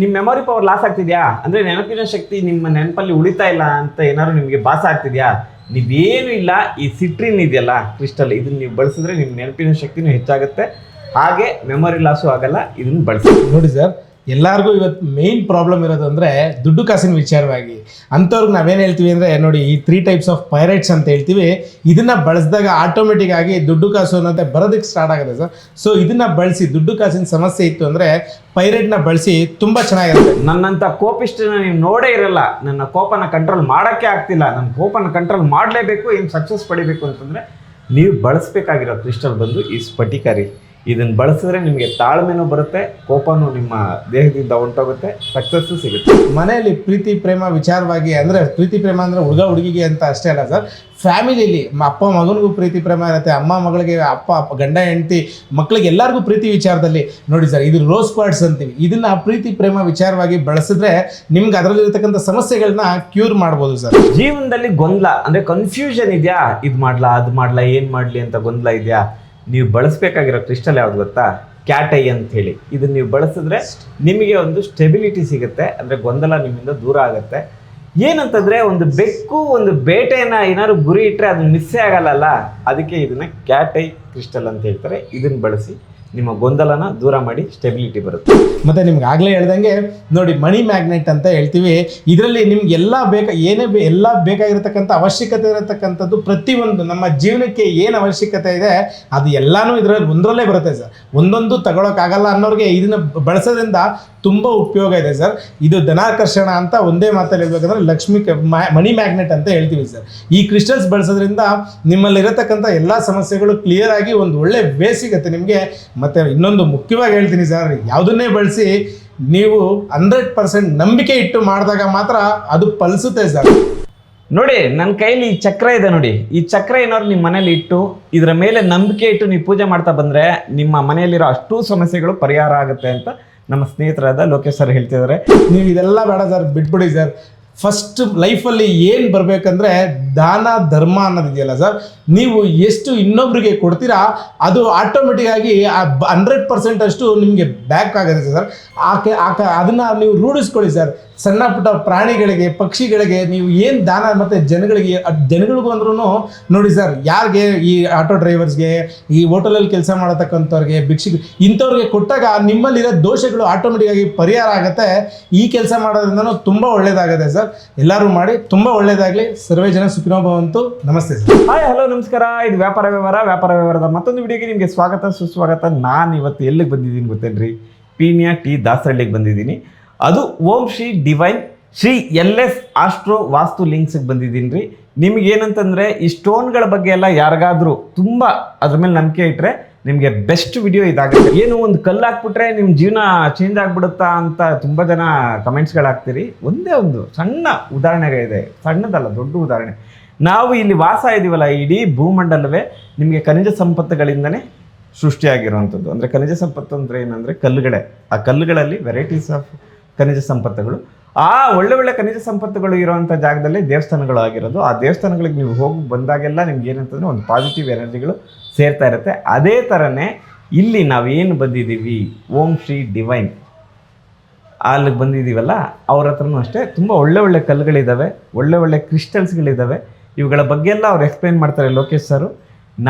ನಿಮ್ಮ memory power loss ಆಗ್ತಿದ್ಯಾ? ಅಂದ್ರೆ ನೆನಪಿನ ಶಕ್ತಿ ನಿಮ್ಮ ನೆನಪಲ್ಲಿ ಉಳಿತಾ ಇಲ್ಲ ಅಂತ ಏನಾದ್ರು ನಿಮಗೆ ಭಾಸ ಆಗ್ತಿದ್ಯಾ? ನೀವೇನು ಇಲ್ಲ, ಈ ಸಿಟ್ರಿನ್ ಇದೆಯಲ್ಲ ಕ್ರಿಸ್ಟಲ್ ಇದನ್ನ ನೀವು ಬಳಸಿದ್ರೆ ನಿಮ್ಮ ನೆನಪಿನ ಶಕ್ತಿನೂ ಹೆಚ್ಚಾಗುತ್ತೆ. ಹಾಗೆ ಮೆಮೊರಿ ಲಾಸು ಆಗಲ್ಲ, ಇದನ್ನ ಬಳಸಿ. ನೋಡಿ ಸರ್ ಎಲ್ಲರಿಗೂ ಇವತ್ತು ಮೇನ್ ಪ್ರಾಬ್ಲಮ್ ಇರೋದು ಅಂದರೆ ದುಡ್ಡು ಕಾಸಿನ ವಿಚಾರವಾಗಿ. ಅಂಥವ್ರಿಗೆ ನಾವೇನು ಹೇಳ್ತೀವಿ ಅಂದರೆ, ನೋಡಿ, ಈ ತ್ರೀ ಟೈಪ್ಸ್ ಆಫ್ ಪೈರೇಟ್ಸ್ ಅಂತ ಹೇಳ್ತೀವಿ. ಇದನ್ನು ಬಳಸಿದಾಗ ಆಟೋಮೆಟಿಕ್ ಆಗಿ ದುಡ್ಡು ಕಾಸು ಅನ್ನೋದೇ ಬರೋದಕ್ಕೆ ಸ್ಟಾರ್ಟ್ ಆಗುತ್ತೆ ಸರ್. ಸೊ ಇದನ್ನು ಬಳಸಿ, ದುಡ್ಡು ಕಾಸಿನ ಸಮಸ್ಯೆ ಇತ್ತು ಅಂದರೆ ಪೈರೇಟ್ನ ಬಳಸಿ ತುಂಬ ಚೆನ್ನಾಗಿರುತ್ತೆ. ನನ್ನಂಥ ಕೋಪಿಷ್ಟನ ನೀವು ನೋಡೇ ಇರಲ್ಲ. ನನ್ನ ಕೋಪನ ಕಂಟ್ರೋಲ್ ಮಾಡೋಕ್ಕೆ ಆಗ್ತಿಲ್ಲ. ನನ್ನ ಕೋಪನ ಕಂಟ್ರೋಲ್ ಮಾಡಲೇಬೇಕು, ಏನು ಸಕ್ಸಸ್ ಪಡಿಬೇಕು ಅಂತಂದರೆ, ನೀವು ಬಳಸಬೇಕಾಗಿರೋ ಕ್ರಿಸ್ಟಲ್ ಬಂದು ಈ ಸ್ಫಟಿಕರಿ ಇದನ್ನು ಬಳಸಿದ್ರೆ ನಿಮಗೆ ತಾಳ್ಮೆನೂ ಬರುತ್ತೆ ಕೋಪನೂ ನಿಮ್ಮ ದೇಹದಿಂದ ಹೊಂಟೋಗುತ್ತೆ ಸಕ್ಸಸ್ಸು ಸಿಗುತ್ತೆ. ಮನೆಯಲ್ಲಿ ಪ್ರೀತಿ ಪ್ರೇಮ ವಿಚಾರವಾಗಿ ಅಂದರೆ ಪ್ರೀತಿ ಪ್ರೇಮ ಅಂದರೆ ಹುಡುಗ ಹುಡುಗಿಗೆ ಅಂತ ಅಷ್ಟೇ ಅಲ್ಲ ಸರ್. ಫ್ಯಾಮಿಲಿಲಿ ಅಪ್ಪ ಮಗನಿಗೂ ಪ್ರೀತಿ ಪ್ರೇಮ ಇರುತ್ತೆ ಅಮ್ಮ ಮಗಳಿಗೆ ಅಪ್ಪ ಅಪ್ಪ ಗಂಡ ಹೆಂಡತಿ ಮಕ್ಕಳಿಗೆ ಎಲ್ಲರಿಗೂ ಪ್ರೀತಿ ವಿಚಾರದಲ್ಲಿ ನೋಡಿ ಸರ್ ಇದು ರೋಸ್ ಕ್ವಾಡ್ಸ್ ಅಂತೀವಿ. ಇದನ್ನ ಪ್ರೀತಿ ಪ್ರೇಮ ವಿಚಾರವಾಗಿ ಬಳಸಿದ್ರೆ ನಿಮ್ಗೆ ಅದರಲ್ಲಿರ್ತಕ್ಕಂಥ ಸಮಸ್ಯೆಗಳನ್ನ ಕ್ಯೂರ್ ಮಾಡ್ಬೋದು ಸರ್. ಜೀವನದಲ್ಲಿ ಗೊಂದಲ ಅಂದ್ರೆ ಕನ್ಫ್ಯೂಷನ್ ಇದೆಯಾ? ಇದು ಮಾಡ್ಲಾ ಅದು ಮಾಡ್ಲಾ ಏನು ಮಾಡಲಿ ಅಂತ ಗೊಂದಲ ಇದೆಯಾ? ನೀವು ಬಳಸಬೇಕಾಗಿರೋ ಕ್ರಿಸ್ಟಲ್ ಯಾವ್ದು ಗೊತ್ತಾ? ಕ್ಯಾಟ್ ಐ ಅಂತ ಹೇಳಿ. ಇದನ್ನ ನೀವು ಬಳಸಿದ್ರೆ ನಿಮಗೆ ಒಂದು ಸ್ಟೆಬಿಲಿಟಿ ಸಿಗುತ್ತೆ, ಅಂದ್ರೆ ಗೊಂದಲ ನಿಮ್ಮಿಂದ ದೂರ ಆಗುತ್ತೆ. ಏನಂತಂದ್ರೆ ಒಂದು ಬೆಕ್ಕು, ಒಂದು ಬೇಟೆಯನ್ನ ಏನಾದ್ರು ಗುರಿ ಇಟ್ಟರೆ ಅದು ಮಿಸ್ಸೇ ಆಗಲ್ಲಲ್ಲ ಅದಕ್ಕೆ ಇದನ್ನ ಕ್ಯಾಟ್ ಐ ಕ್ರಿಸ್ಟಲ್ ಅಂತ ಹೇಳ್ತಾರೆ. ಇದನ್ನ ಬಳಸಿ ನಿಮ್ಮ ಗೊಂದಲನ ದೂರ ಮಾಡಿ ಸ್ಟೆಬಿಲಿಟಿ ಬರುತ್ತೆ. ಮತ್ತೆ ನಿಮ್ಗೆ ಆಗಲೇ ಹೇಳ್ದಂಗೆ ನೋಡಿ ಮಣಿ ಮ್ಯಾಗ್ನೆಟ್ ಅಂತ ಹೇಳ್ತೀವಿ. ಇದರಲ್ಲಿ ನಿಮ್ಗೆ ಎಲ್ಲ ಬೇಕ, ಏನೇ ಬೇ ಎಲ್ಲ ಬೇಕಾಗಿರತಕ್ಕಂಥ ಅವಶ್ಯಕತೆ ಇರತಕ್ಕಂಥದ್ದು ಪ್ರತಿಯೊಂದು ನಮ್ಮ ಜೀವನಕ್ಕೆ ಏನು ಅವಶ್ಯಕತೆ ಇದೆ, ಅದು ಎಲ್ಲಾನು ಇದರಲ್ಲಿ ಒಂದರಲ್ಲೇ ಬರುತ್ತೆ ಸರ್. ಒಂದೊಂದು ತಗೊಳಕ್ಕಾಗಲ್ಲ ಅನ್ನೋರಿಗೆ ಇದನ್ನ ಬಳಸೋದ್ರಿಂದ ತುಂಬ ಉಪಯೋಗ ಇದೆ ಸರ್. ಇದು ಧನಾಕರ್ಷಣ ಅಂತ ಒಂದೇ ಮಾತಲ್ಲಿ ಹೇಳ್ಬೇಕಂದ್ರೆ ಲಕ್ಷ್ಮಿ ಮಣಿ ಮ್ಯಾಗ್ನೆಟ್ ಅಂತ ಹೇಳ್ತೀವಿ ಸರ್. ಈ ಕ್ರಿಸ್ಟಲ್ಸ್ ಬಳಸೋದ್ರಿಂದ ನಿಮ್ಮಲ್ಲಿರತಕ್ಕಂಥ ಎಲ್ಲ ಸಮಸ್ಯೆಗಳು ಕ್ಲಿಯರ್ ಆಗಿ ಒಂದು ಒಳ್ಳೆ ವೇ ಸಿಗುತ್ತೆ ನಿಮಗೆ. ಮತ್ತು ಇನ್ನೊಂದು ಮುಖ್ಯವಾಗಿ ಹೇಳ್ತೀನಿ ಸರ್ ಯಾವುದನ್ನೇ ಬಳಸಿ ನೀವು ಹಂಡ್ರೆಡ್ ಪರ್ಸೆಂಟ್ ನಂಬಿಕೆ ಇಟ್ಟು ಮಾಡಿದಾಗ ಮಾತ್ರ ಅದು ಫಲಿಸುತ್ತೆ ಸರ್. ನೋಡಿ ನನ್ನ ಕೈಲಿ ಈ ಚಕ್ರ ಇದೆ ನೋಡಿ. ಈ ಚಕ್ರ ಏನಾದ್ರು ನಿಮ್ಮ ಮನೇಲಿ ಇಟ್ಟು ಇದರ ಮೇಲೆ ನಂಬಿಕೆ ಇಟ್ಟು ನೀವು ಪೂಜೆ ಮಾಡ್ತಾ ಬಂದರೆ ನಿಮ್ಮ ಮನೆಯಲ್ಲಿರೋ ಅಷ್ಟೂ ಸಮಸ್ಯೆಗಳು ಪರಿಹಾರ ಆಗುತ್ತೆ ಅಂತ ನಮ್ಮ ಸ್ನೇಹಿತರಾದ ಲೋಕೇಶ್ ಸರ್ ಹೇಳ್ತಿದ್ದಾರೆ. ನೀವು ಇದೆಲ್ಲ ಬೇಡ ಸರ್ ಬಿಟ್ಬಿಡಿ ಸರ್. ಫಸ್ಟ್ ಲೈಫಲ್ಲಿ ಏನು ಬರಬೇಕಂದ್ರೆ ದಾನ, ಧರ್ಮ ಅನ್ನೋದಿದೆಯಲ್ಲ ಸರ್ ನೀವು ಎಷ್ಟು ಇನ್ನೊಬ್ಬರಿಗೆ ಕೊಡ್ತೀರಾ, ಅದು ಆಟೋಮೆಟಿಕ್ ಆಗಿ ಹಂಡ್ರೆಡ್ ಪರ್ಸೆಂಟ್ ಅಷ್ಟು ನಿಮಗೆ ಬ್ಯಾಕ್ ಆಗುತ್ತೆ ಸರ್ ಆಕೆ, ಆಕ, ಅದನ್ನು ನೀವು ರೂಢಿಸ್ಕೊಳ್ಳಿ ಸರ್ ಸಣ್ಣ ಪುಟ್ಟ ಪ್ರಾಣಿಗಳಿಗೆ, ಪಕ್ಷಿಗಳಿಗೆ ನೀವು ಏನು ದಾನ ಮತ್ತು ಜನಗಳಿಗೆ ಜನಗಳಿಗೂ ಅಂದ್ರೂ ನೋಡಿ ಸರ್ ಯಾರಿಗೆ ಈ ಆಟೋ ಡ್ರೈವರ್ಸ್ಗೆ ಈ ಹೋಟೆಲಲ್ಲಿ ಕೆಲಸ ಮಾಡತಕ್ಕಂಥವ್ರಿಗೆ ಭಿಕ್ಷೆ ಇಂಥವ್ರಿಗೆ ಕೊಟ್ಟಾಗ ನಿಮ್ಮಲ್ಲಿರೋ ದೋಷಗಳು ಆಟೋಮೆಟಿಕ್ ಆಗಿ ಪರಿಹಾರ ಆಗುತ್ತೆ. ಈ ಕೆಲಸ ಮಾಡೋದ್ರಿಂದ ತುಂಬ ಒಳ್ಳೇದಾಗುತ್ತೆ ಸರ್ ಎಲ್ಲರೂ ಮಾಡಿ, ತುಂಬ ಒಳ್ಳೇದಾಗಲಿ. ಸರ್ವೇ ಜನ ಸುಖಿನೋಭವಂತು ನಮಸ್ತೆ ಸರ್ ಹಾಯ್ ಹಲೋ ನಮಸ್ಕಾರ. ಇದು ವ್ಯಾಪಾರ ವ್ಯವಹಾರ, ವ್ಯಾಪಾರ ವ್ಯವಹಾರದ ಮತ್ತೊಂದು ವಿಡಿಯೋಗೆ ನಿಮಗೆ ಸ್ವಾಗತ, ಸುಸ್ವಾಗತ. ನಾನು ಇವತ್ತು ಎಲ್ಲಿಗೆ ಬಂದಿದ್ದೀನಿ ಗೊತ್ತೇನ್ರಿ? ಪೀಣ್ಯ ಟಿ ದಾಸರಳ್ಳಿಗೆ ಬಂದಿದ್ದೀನಿ. ಅದು Om Shri Divine Shri L S astro vastu ಲಿಂಕ್ಸ್ಗೆ ಬಂದಿದ್ದೀನಿ ರೀ. ನಿಮ್ಗೆ ಏನಂತಂದರೆ ಈ ಸ್ಟೋನ್ಗಳ ಬಗ್ಗೆ ಎಲ್ಲ ಯಾರಿಗಾದ್ರೂ ತುಂಬ ಅದ್ರ ಮೇಲೆ ನಂಬಿಕೆ ಇಟ್ಟರೆ ನಿಮಗೆ ಬೆಸ್ಟ್ ವಿಡಿಯೋ ಇದಾಗುತ್ತೆ. ಏನು ಒಂದು ಕಲ್ಲು ಹಾಕ್ಬಿಟ್ರೆ ನಿಮ್ಮ ಜೀವನ ಚೇಂಜ್ ಆಗಿಬಿಡುತ್ತಾ ಅಂತ ತುಂಬ ಜನ ಕಮೆಂಟ್ಸ್ಗಳು ಹಾಕ್ತೀರಿ ಒಂದೇ ಒಂದು ಸಣ್ಣ ಉದಾಹರಣೆಗಳಿದೆ ಸಣ್ಣದಲ್ಲ, ದೊಡ್ಡ ಉದಾಹರಣೆ. ನಾವು ಇಲ್ಲಿ ವಾಸ ಇದೀವಲ್ಲ, ಇಡೀ ಭೂಮಂಡಲವೇ ನಿಮಗೆ ಖನಿಜ ಸಂಪತ್ತುಗಳಿಂದನೇ ಸೃಷ್ಟಿಯಾಗಿರುವಂಥದ್ದು. ಅಂದರೆ ಖನಿಜ ಸಂಪತ್ತು ಅಂದರೆ ಏನಂದರೆ ಕಲ್ಲುಗಳೇ. ಆ ಕಲ್ಲುಗಳಲ್ಲಿ ವೆರೈಟೀಸ್ ಆಫ್ ಖನಿಜ ಸಂಪತ್ತುಗಳು. ಆ ಒಳ್ಳೆ ಒಳ್ಳೆ ಖನಿಜ ಸಂಪತ್ತುಗಳು ಇರುವಂಥ ಜಾಗದಲ್ಲಿ ದೇವಸ್ಥಾನಗಳು ಆಗಿರೋದು. ಆ ದೇವಸ್ಥಾನಗಳಿಗೆ ನೀವು ಹೋಗಿ ಬಂದಾಗೆಲ್ಲ ನಿಮ್ಗೆ ಏನಂತಂದರೆ ಒಂದು ಪಾಸಿಟಿವ್ ಎನರ್ಜಿಗಳು ಸೇರ್ತಾ ಇರುತ್ತೆ. ಅದೇ ಥರನೇ ಇಲ್ಲಿ ನಾವೇನು ಬಂದಿದ್ದೀವಿ? ಓಂ ಶ್ರೀ ಡಿವೈನ್. ಅಲ್ಲಿಗೆ ಬಂದಿದ್ದೀವಲ್ಲ, ಅವ್ರ ಹತ್ರನೂ ಅಷ್ಟೇ ತುಂಬ ಒಳ್ಳೆ ಒಳ್ಳೆ ಕಲ್ಲುಗಳಿದ್ದಾವೆ ಒಳ್ಳೆ ಒಳ್ಳೆ ಕ್ರಿಸ್ಟಲ್ಸ್ಗಳಿದ್ದಾವೆ ಇವುಗಳ ಬಗ್ಗೆ ಎಲ್ಲ ಅವ್ರು ಎಕ್ಸ್ಪ್ಲೈನ್ ಮಾಡ್ತಾರೆ ಲೋಕೇಶ್ ಸರು.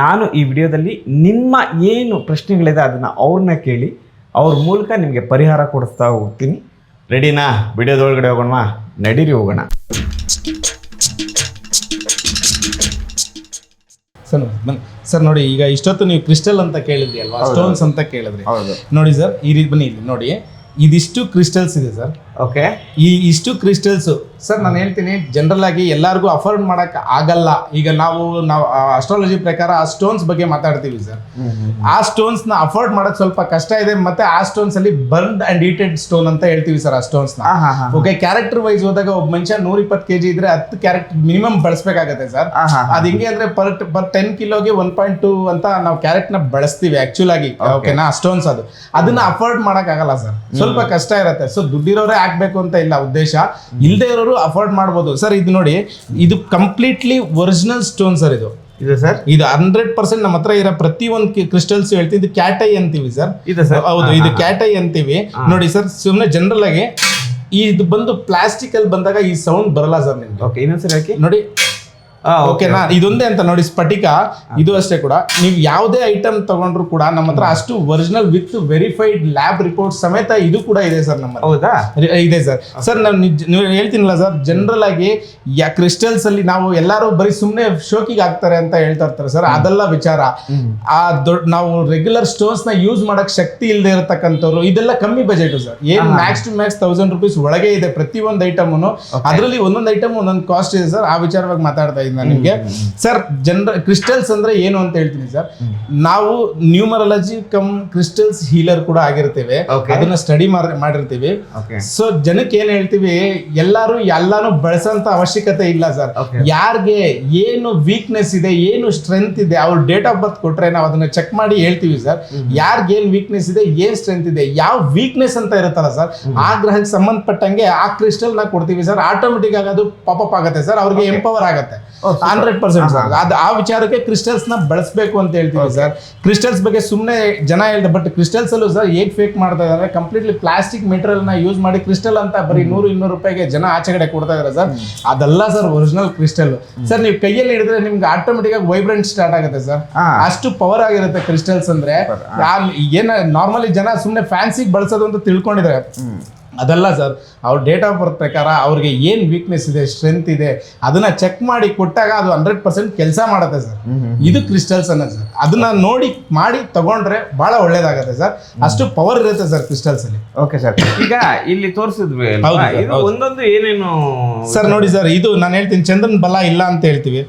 ನಾನು ಈ ವಿಡಿಯೋದಲ್ಲಿ ನಿಮ್ಮ ಏನು ಪ್ರಶ್ನೆಗಳಿದೆ ಅದನ್ನು ಅವ್ರನ್ನ ಕೇಳಿ, ಅವ್ರ ಮೂಲಕ ನಿಮಗೆ ಪರಿಹಾರ ಕೊಡಿಸ್ತಾ ಹೋಗ್ತೀನಿ. ರೆಡಿನಾ? ವಿಡಿಯೋದೊಳಗಡೆ ಹೋಗೋಣ ನಡೀರಿ ಹೋಗೋಣ. ಸರ್ ಬನ್ನಿ. ಸರ್ ನೋಡಿ ಈಗ ಇಷ್ಟೊತ್ತು ನೀವು ಕ್ರಿಸ್ಟಲ್ ಅಂತ ಕೇಳಿದ್ರಿ ಅಲ್ವಾ? ಸ್ಟೋನ್ಸ್ ಅಂತ ಕೇಳಿದ್ರಿ. ಹೌದು. ನೋಡಿ ಸರ್ ಈ ರೀತಿ ಬನ್ನಿ ಇಲ್ಲಿ ನೋಡಿ. ಇದಿಷ್ಟು ಕ್ರಿಸ್ಟಲ್ಸ್ ಇದೆ ಸರ್. ಓಕೆ ಈ ಇಷ್ಟು ಕ್ರಿಸ್ಟಲ್ಸ್ ಸರ್ ನಾನು ಹೇಳ್ತೀನಿ ಜನರಲ್ ಆಗಿ ಎಲ್ಲರಿಗೂ ಅಫೋರ್ಡ್ ಮಾಡಕ್ ಆಗಲ್ಲ. ಈಗ ನಾವು ನಾವು ಅಸ್ಟ್ರಾಲಜಿ ಪ್ರಕಾರ ಆ ಸ್ಟೋನ್ಸ್ ಬಗ್ಗೆ ಮಾತಾಡ್ತೀವಿ ಸರ್ ಆ ಸ್ಟೋನ್ಸ್ನ ಅಫೋರ್ಡ್ ಮಾಡಕ್ ಸ್ವಲ್ಪ ಕಷ್ಟ ಇದೆ ಮತ್ತೆ ಆ ಸ್ಟೋನ್ಸ್ ಅಲ್ಲಿ ಬರ್ನ್ ಅಂಡ್ ಹೀಟೆಡ್ ಸ್ಟೋನ್ ಅಂತ ಹೇಳ್ತೀವಿ ಸರ್ ಆ ಸ್ಟೋನ್ಸ್ನ. ಓಕೆ ಕ್ಯಾರೆಕ್ಟರ್ ವೈಸ್ ಹೋದಾಗ ಒಬ್ಬ ಮನುಷ್ಯ ನೂರ ಇಪ್ಪತ್ತು ಕೆಜಿ ಇದ್ರೆ ಹತ್ತು ಕ್ಯಾರೆಕ್ಟರ್ ಮಿನಿಮಮ್ ಬಳಸಬೇಕಾಗತ್ತೆ ಸರ್ ಅದ್ ಹಿಂಗೆ ಅಂದ್ರೆ ಪರ್ ಪರ್ ಟೆನ್ ಕಿಲೋಗೆ ಒನ್ ಪಾಯಿಂಟ್ ಟೂ ಅಂತ ನಾವು ಕ್ಯಾರೆಟ್ನ ಬಳಸ್ತೀವಿ ಆಕ್ಚುಲ್ ಆಗಿ. ಓಕೆನಾ ಸ್ಟೋನ್ಸ್ ಅದು. ಅದನ್ನ ಅಫೋರ್ಡ್ ಮಾಡಕ್ ಆಗಲ್ಲ ಸರ್ ಸ್ವಲ್ಪ ಕಷ್ಟ ಇರುತ್ತೆ. ಸೊ ದುಡ್ಡಿರೋರೇ ಹಾಕ್ಬೇಕು ಅಂತ ಇಲ್ಲ ಉದ್ದೇಶ. ಇಲ್ಲದೆ ಇರೋರು ಅಫೋರ್ಡ್ ಮಾಡ್ಬೋದು. ಸರ್ ಇದು ನೋಡಿ ಇದು ಕಂಪ್ಲೀಟ್ಲಿ ಒರಿಜಿನಲ್ ಸ್ಟೋನ್ ಸರ್ ಇದು. ಇದೆ ಸರ್. ಇದು ಹಂಡ್ರೆಡ್ ಪರ್ಸೆಂಟ್ ನಮ್ಮ ಹತ್ರ ಇರೋ ಪ್ರತಿ ಒಂದು ಕ್ರಿಸ್ಟಲ್ಸ್ ಹೇಳ್ತೀವಿ ಇದು ಕ್ಯಾಟೈ ಅಂತೀವಿ ಸರ್. ಇದೆ ಸರ್. ಹೌದು ಇದು ಕ್ಯಾಟೈ ಅಂತೀವಿ. ನೋಡಿ ಸರ್ ಸುಮ್ಮನೆ ಜನರಲ್ ಆಗಿ ಇದು ಬಂದು ಪ್ಲಾಸ್ಟಿಕ್ ಅಲ್ಲಿ ಬಂದಾಗ ಈ ಸೌಂಡ್ ಬರಲ್ಲ ಸರ್ ನಿಮ್ಗೆ. ಓಕೆ ಇನ್ನೊಂದ್ಸರಿ ಹಾಕಿ. ನೋಡಿ ಓಕೆನಾ ಇದೊಂದೇ ಅಂತ ನೋಡಿ ಸ್ಫಟಿಕ ಇದು ಅಷ್ಟೇ ಕೂಡ. ನೀವು ಯಾವುದೇ ಐಟಮ್ ತಗೊಂಡ್ರು ಕೂಡ ನಮ್ಮ ಹತ್ರ ಅಷ್ಟು original with verified lab report ಸಮೇತ ಇದು ಕೂಡ ಇದೆ ಸರ್ ನಮ್ಮ ಹೌದಾ? ಇದೆ ಸರ್. ಸರ್ ನಾನು ನೀವು ಹೇಳ್ತೀನಲ್ಲ ಸರ್ ಜನರಲ್ ಆಗಿ ಯಾ ಕ್ರಿಸ್ಟಲ್ಸ್ ಅಲ್ಲಿ ನಾವು ಎಲ್ಲರೂ ಬರೀ ಸುಮ್ಮನೆ ಶೋಕಿಗೆ ಹಾಕ್ತಾರೆ ಅಂತ ಹೇಳ್ತಾ ಇರ್ತಾರೆ ಸರ್. ಅದೆಲ್ಲ ವಿಚಾರ. ಆ ದೊಡ್ಡ ನಾವು ರೆಗ್ಯುಲರ್ ಸ್ಟೋನ್ಸ್ನ ಯೂಸ್ ಮಾಡಕ್ ಶಕ್ತಿ ಇಲ್ಲದೆ ಇರತಕ್ಕಂಥವ್ರು ಇದೆಲ್ಲ ಕಮ್ಮಿ ಬಜೆಟ್ ಸರ್. ಏನ್ max to max thousand rupees ಒಳಗೆ ಇದೆ ಪ್ರತಿ ಒಂದು ಐಟಮ್ ಅದರಲ್ಲಿ ಒಂದೊಂದು ಐಟಮ್ ಒಂದೊಂದು ಕಾಸ್ಟ್ ಇದೆ ಸರ್. ಆ ವಿಚಾರವಾಗಿ ಮಾತಾಡ್ತಾ ಇದ್ದೀನಿ ನಾನು ನಿಮಗೆ. ಸರ್ ಜನರ ಕ್ರಿಸ್ಟಲ್ಸ್ ಅಂದ್ರೆ ಏನು ಅಂತ ಹೇಳ್ತೀನಿ ಸರ್ ನಾವು ನ್ಯೂಮರಾಲಜಿ ಕಮ್ ಕ್ರಿಸ್ಟಲ್ಸ್ ಹೀಲರ್ ಕೂಡ ಆಗಿರ್ತೇವೆ. ಅದನ್ನ ಸ್ಟಡಿ ಮಾಡಿರ್ತೀವಿ. ಸೊ ಜನಕ್ಕೆ ಏನ್ ಹೇಳ್ತೀವಿ ಎಲ್ಲಾರು ಎಲ್ಲಾನು ಬಳಸಂತ ಅವಶ್ಯಕತೆ ಇಲ್ಲ ಸರ್. ಯಾರಿಗೆ ಏನು ವೀಕ್ನೆಸ್ ಇದೆ ಏನು ಸ್ಟ್ರೆಂತ್ ಇದೆ ಅವ್ರ ಡೇಟ್ ಆಫ್ ಬರ್ತ್ ಕೊಟ್ರೆ ನಾವು ಅದನ್ನ ಚೆಕ್ ಮಾಡಿ ಹೇಳ್ತೀವಿ ಸರ್ ಯಾರ್ಗೆ ಏನ್ ವೀಕ್ನೆಸ್ ಇದೆ ಏನ್ ಸ್ಟ್ರೆಂತ್ ಇದೆ ಯಾವ ವೀಕ್ನೆಸ್ ಅಂತ ಇರುತ್ತಲ್ಲ ಸರ್ ಆ ಗ್ರಹಕ್ಕೆ ಸಂಬಂಧಪಟ್ಟಂಗೆ ಆ ಕ್ರಿಸ್ಟಲ್ನ ಕೊಡ್ತೀವಿ ಸರ್ ಆಟೋಮೆಟಿಕ್ ಆಗಿ ಅದು ಪಾಪಪ್ ಆಗುತ್ತೆ ಸರ್ ಅವ್ರಿಗೆ ಎಂಪವರ್ ಆಗುತ್ತೆ. Hundred percent sir. ಅದು ಆ ವಿಚಾರಕ್ಕೆ ಕ್ರಿಸ್ಟಲ್ಸ್ನ ನ ಬಳಸಬೇಕು ಅಂತ ಹೇಳ್ತೀವಿ ಸರ್. ಕ್ರಿಸ್ಟಲ್ಸ್ ಬಗ್ಗೆ ಸುಮ್ಮನೆ ಜನ ಹೇಳ್ದೆ ಬಟ್ ಕ್ರಿಸ್ಟಲ್ಸ್ ಅಲ್ಲೂ ಸರ್ ಹೇಗ್ ಫೇಕ್ ಮಾಡ್ತಾ ಇದ್ದಾರೆ ಕಂಪ್ಲೀಟ್ಲಿ ಪ್ಲಾಸ್ಟಿಕ್ ಮೆಟೀರಿಯಲ್ನ ಯೂಸ್ ಮಾಡಿ ಕ್ರಿಸ್ಟಲ್ ಅಂತ ಬರೀ ನೂರು ಇನ್ನೂರು ರೂಪಾಯಿಗೆ ಜನ ಆಚೆ ಕಡೆ ಕೊಡ್ತಾ ಇದಾರೆ ಸರ್. ಅದಲ್ಲ ಸರ್ ಒರಿಜಿನಲ್ ಕ್ರಿಸ್ಟಲ್ ಸರ್ ನೀವು ಕೈಯಲ್ಲಿ ಹಿಡಿದ್ರೆ ನಿಮ್ಗೆ ಆಟೋಮೆಟಿಕ್ ಆಗಿ ವೈಬ್ರೆಂಟ್ ಸ್ಟಾರ್ಟ್ ಆಗುತ್ತೆ ಸರ್. ಅಷ್ಟು ಪವರ್ ಆಗಿರುತ್ತೆ ಕ್ರಿಸ್ಟಲ್ಸ್ ಅಂದ್ರೆ. ಏನ ನಾರ್ಮಲಿ ಜನ ಸುಮ್ಮನೆ ಫ್ಯಾನ್ಸಿಗೆ ಬಳಸೋದು ಅಂತ ತಿಳ್ಕೊಂಡಿದ್ದಾರೆ. ಅದಲ್ಲ ಸರ್ ಅವ್ರ ಡೇಟ್ ಆಫ್ ಬರ್ತ್ ಪ್ರಕಾರ ಅವ್ರಿಗೆ ಏನು ವೀಕ್ನೆಸ್ ಇದೆ ಸ್ಟ್ರೆಂತ್ ಇದೆ ಅದನ್ನ ಚೆಕ್ ಮಾಡಿ ಕೊಟ್ಟಾಗ ಅದು ಹಂಡ್ರೆಡ್ ಪರ್ಸೆಂಟ್ ಕೆಲಸ ಮಾಡುತ್ತೆ ಸರ್. ಇದು ಕ್ರಿಸ್ಟಲ್ಸ್ ಅನ್ನ ಸರ್. ಅದನ್ನ ನೋಡಿ ಮಾಡಿ ತಗೊಂಡ್ರೆ ಬಹಳ ಒಳ್ಳೇದಾಗತ್ತೆ ಸರ್. ಅಷ್ಟು ಪವರ್ ಇರುತ್ತೆ ಸರ್ ಕ್ರಿಸ್ಟಲ್ಸ್ ಅಲ್ಲಿ. ಓಕೆ ಸರ್ ಈಗ ಇಲ್ಲಿ ತೋರಿಸಿದ್ವಿ ಇದು ಒಂದೊಂದು ಏನೇನು ಸರ್ ನೋಡಿ ಸರ್ ಇದು ನಾನು ಹೇಳ್ತೀನಿ ಚಂದ್ರನ್ ಬಲ ಇಲ್ಲ ಅಂತ ಹೇಳ್ತೀವಿ.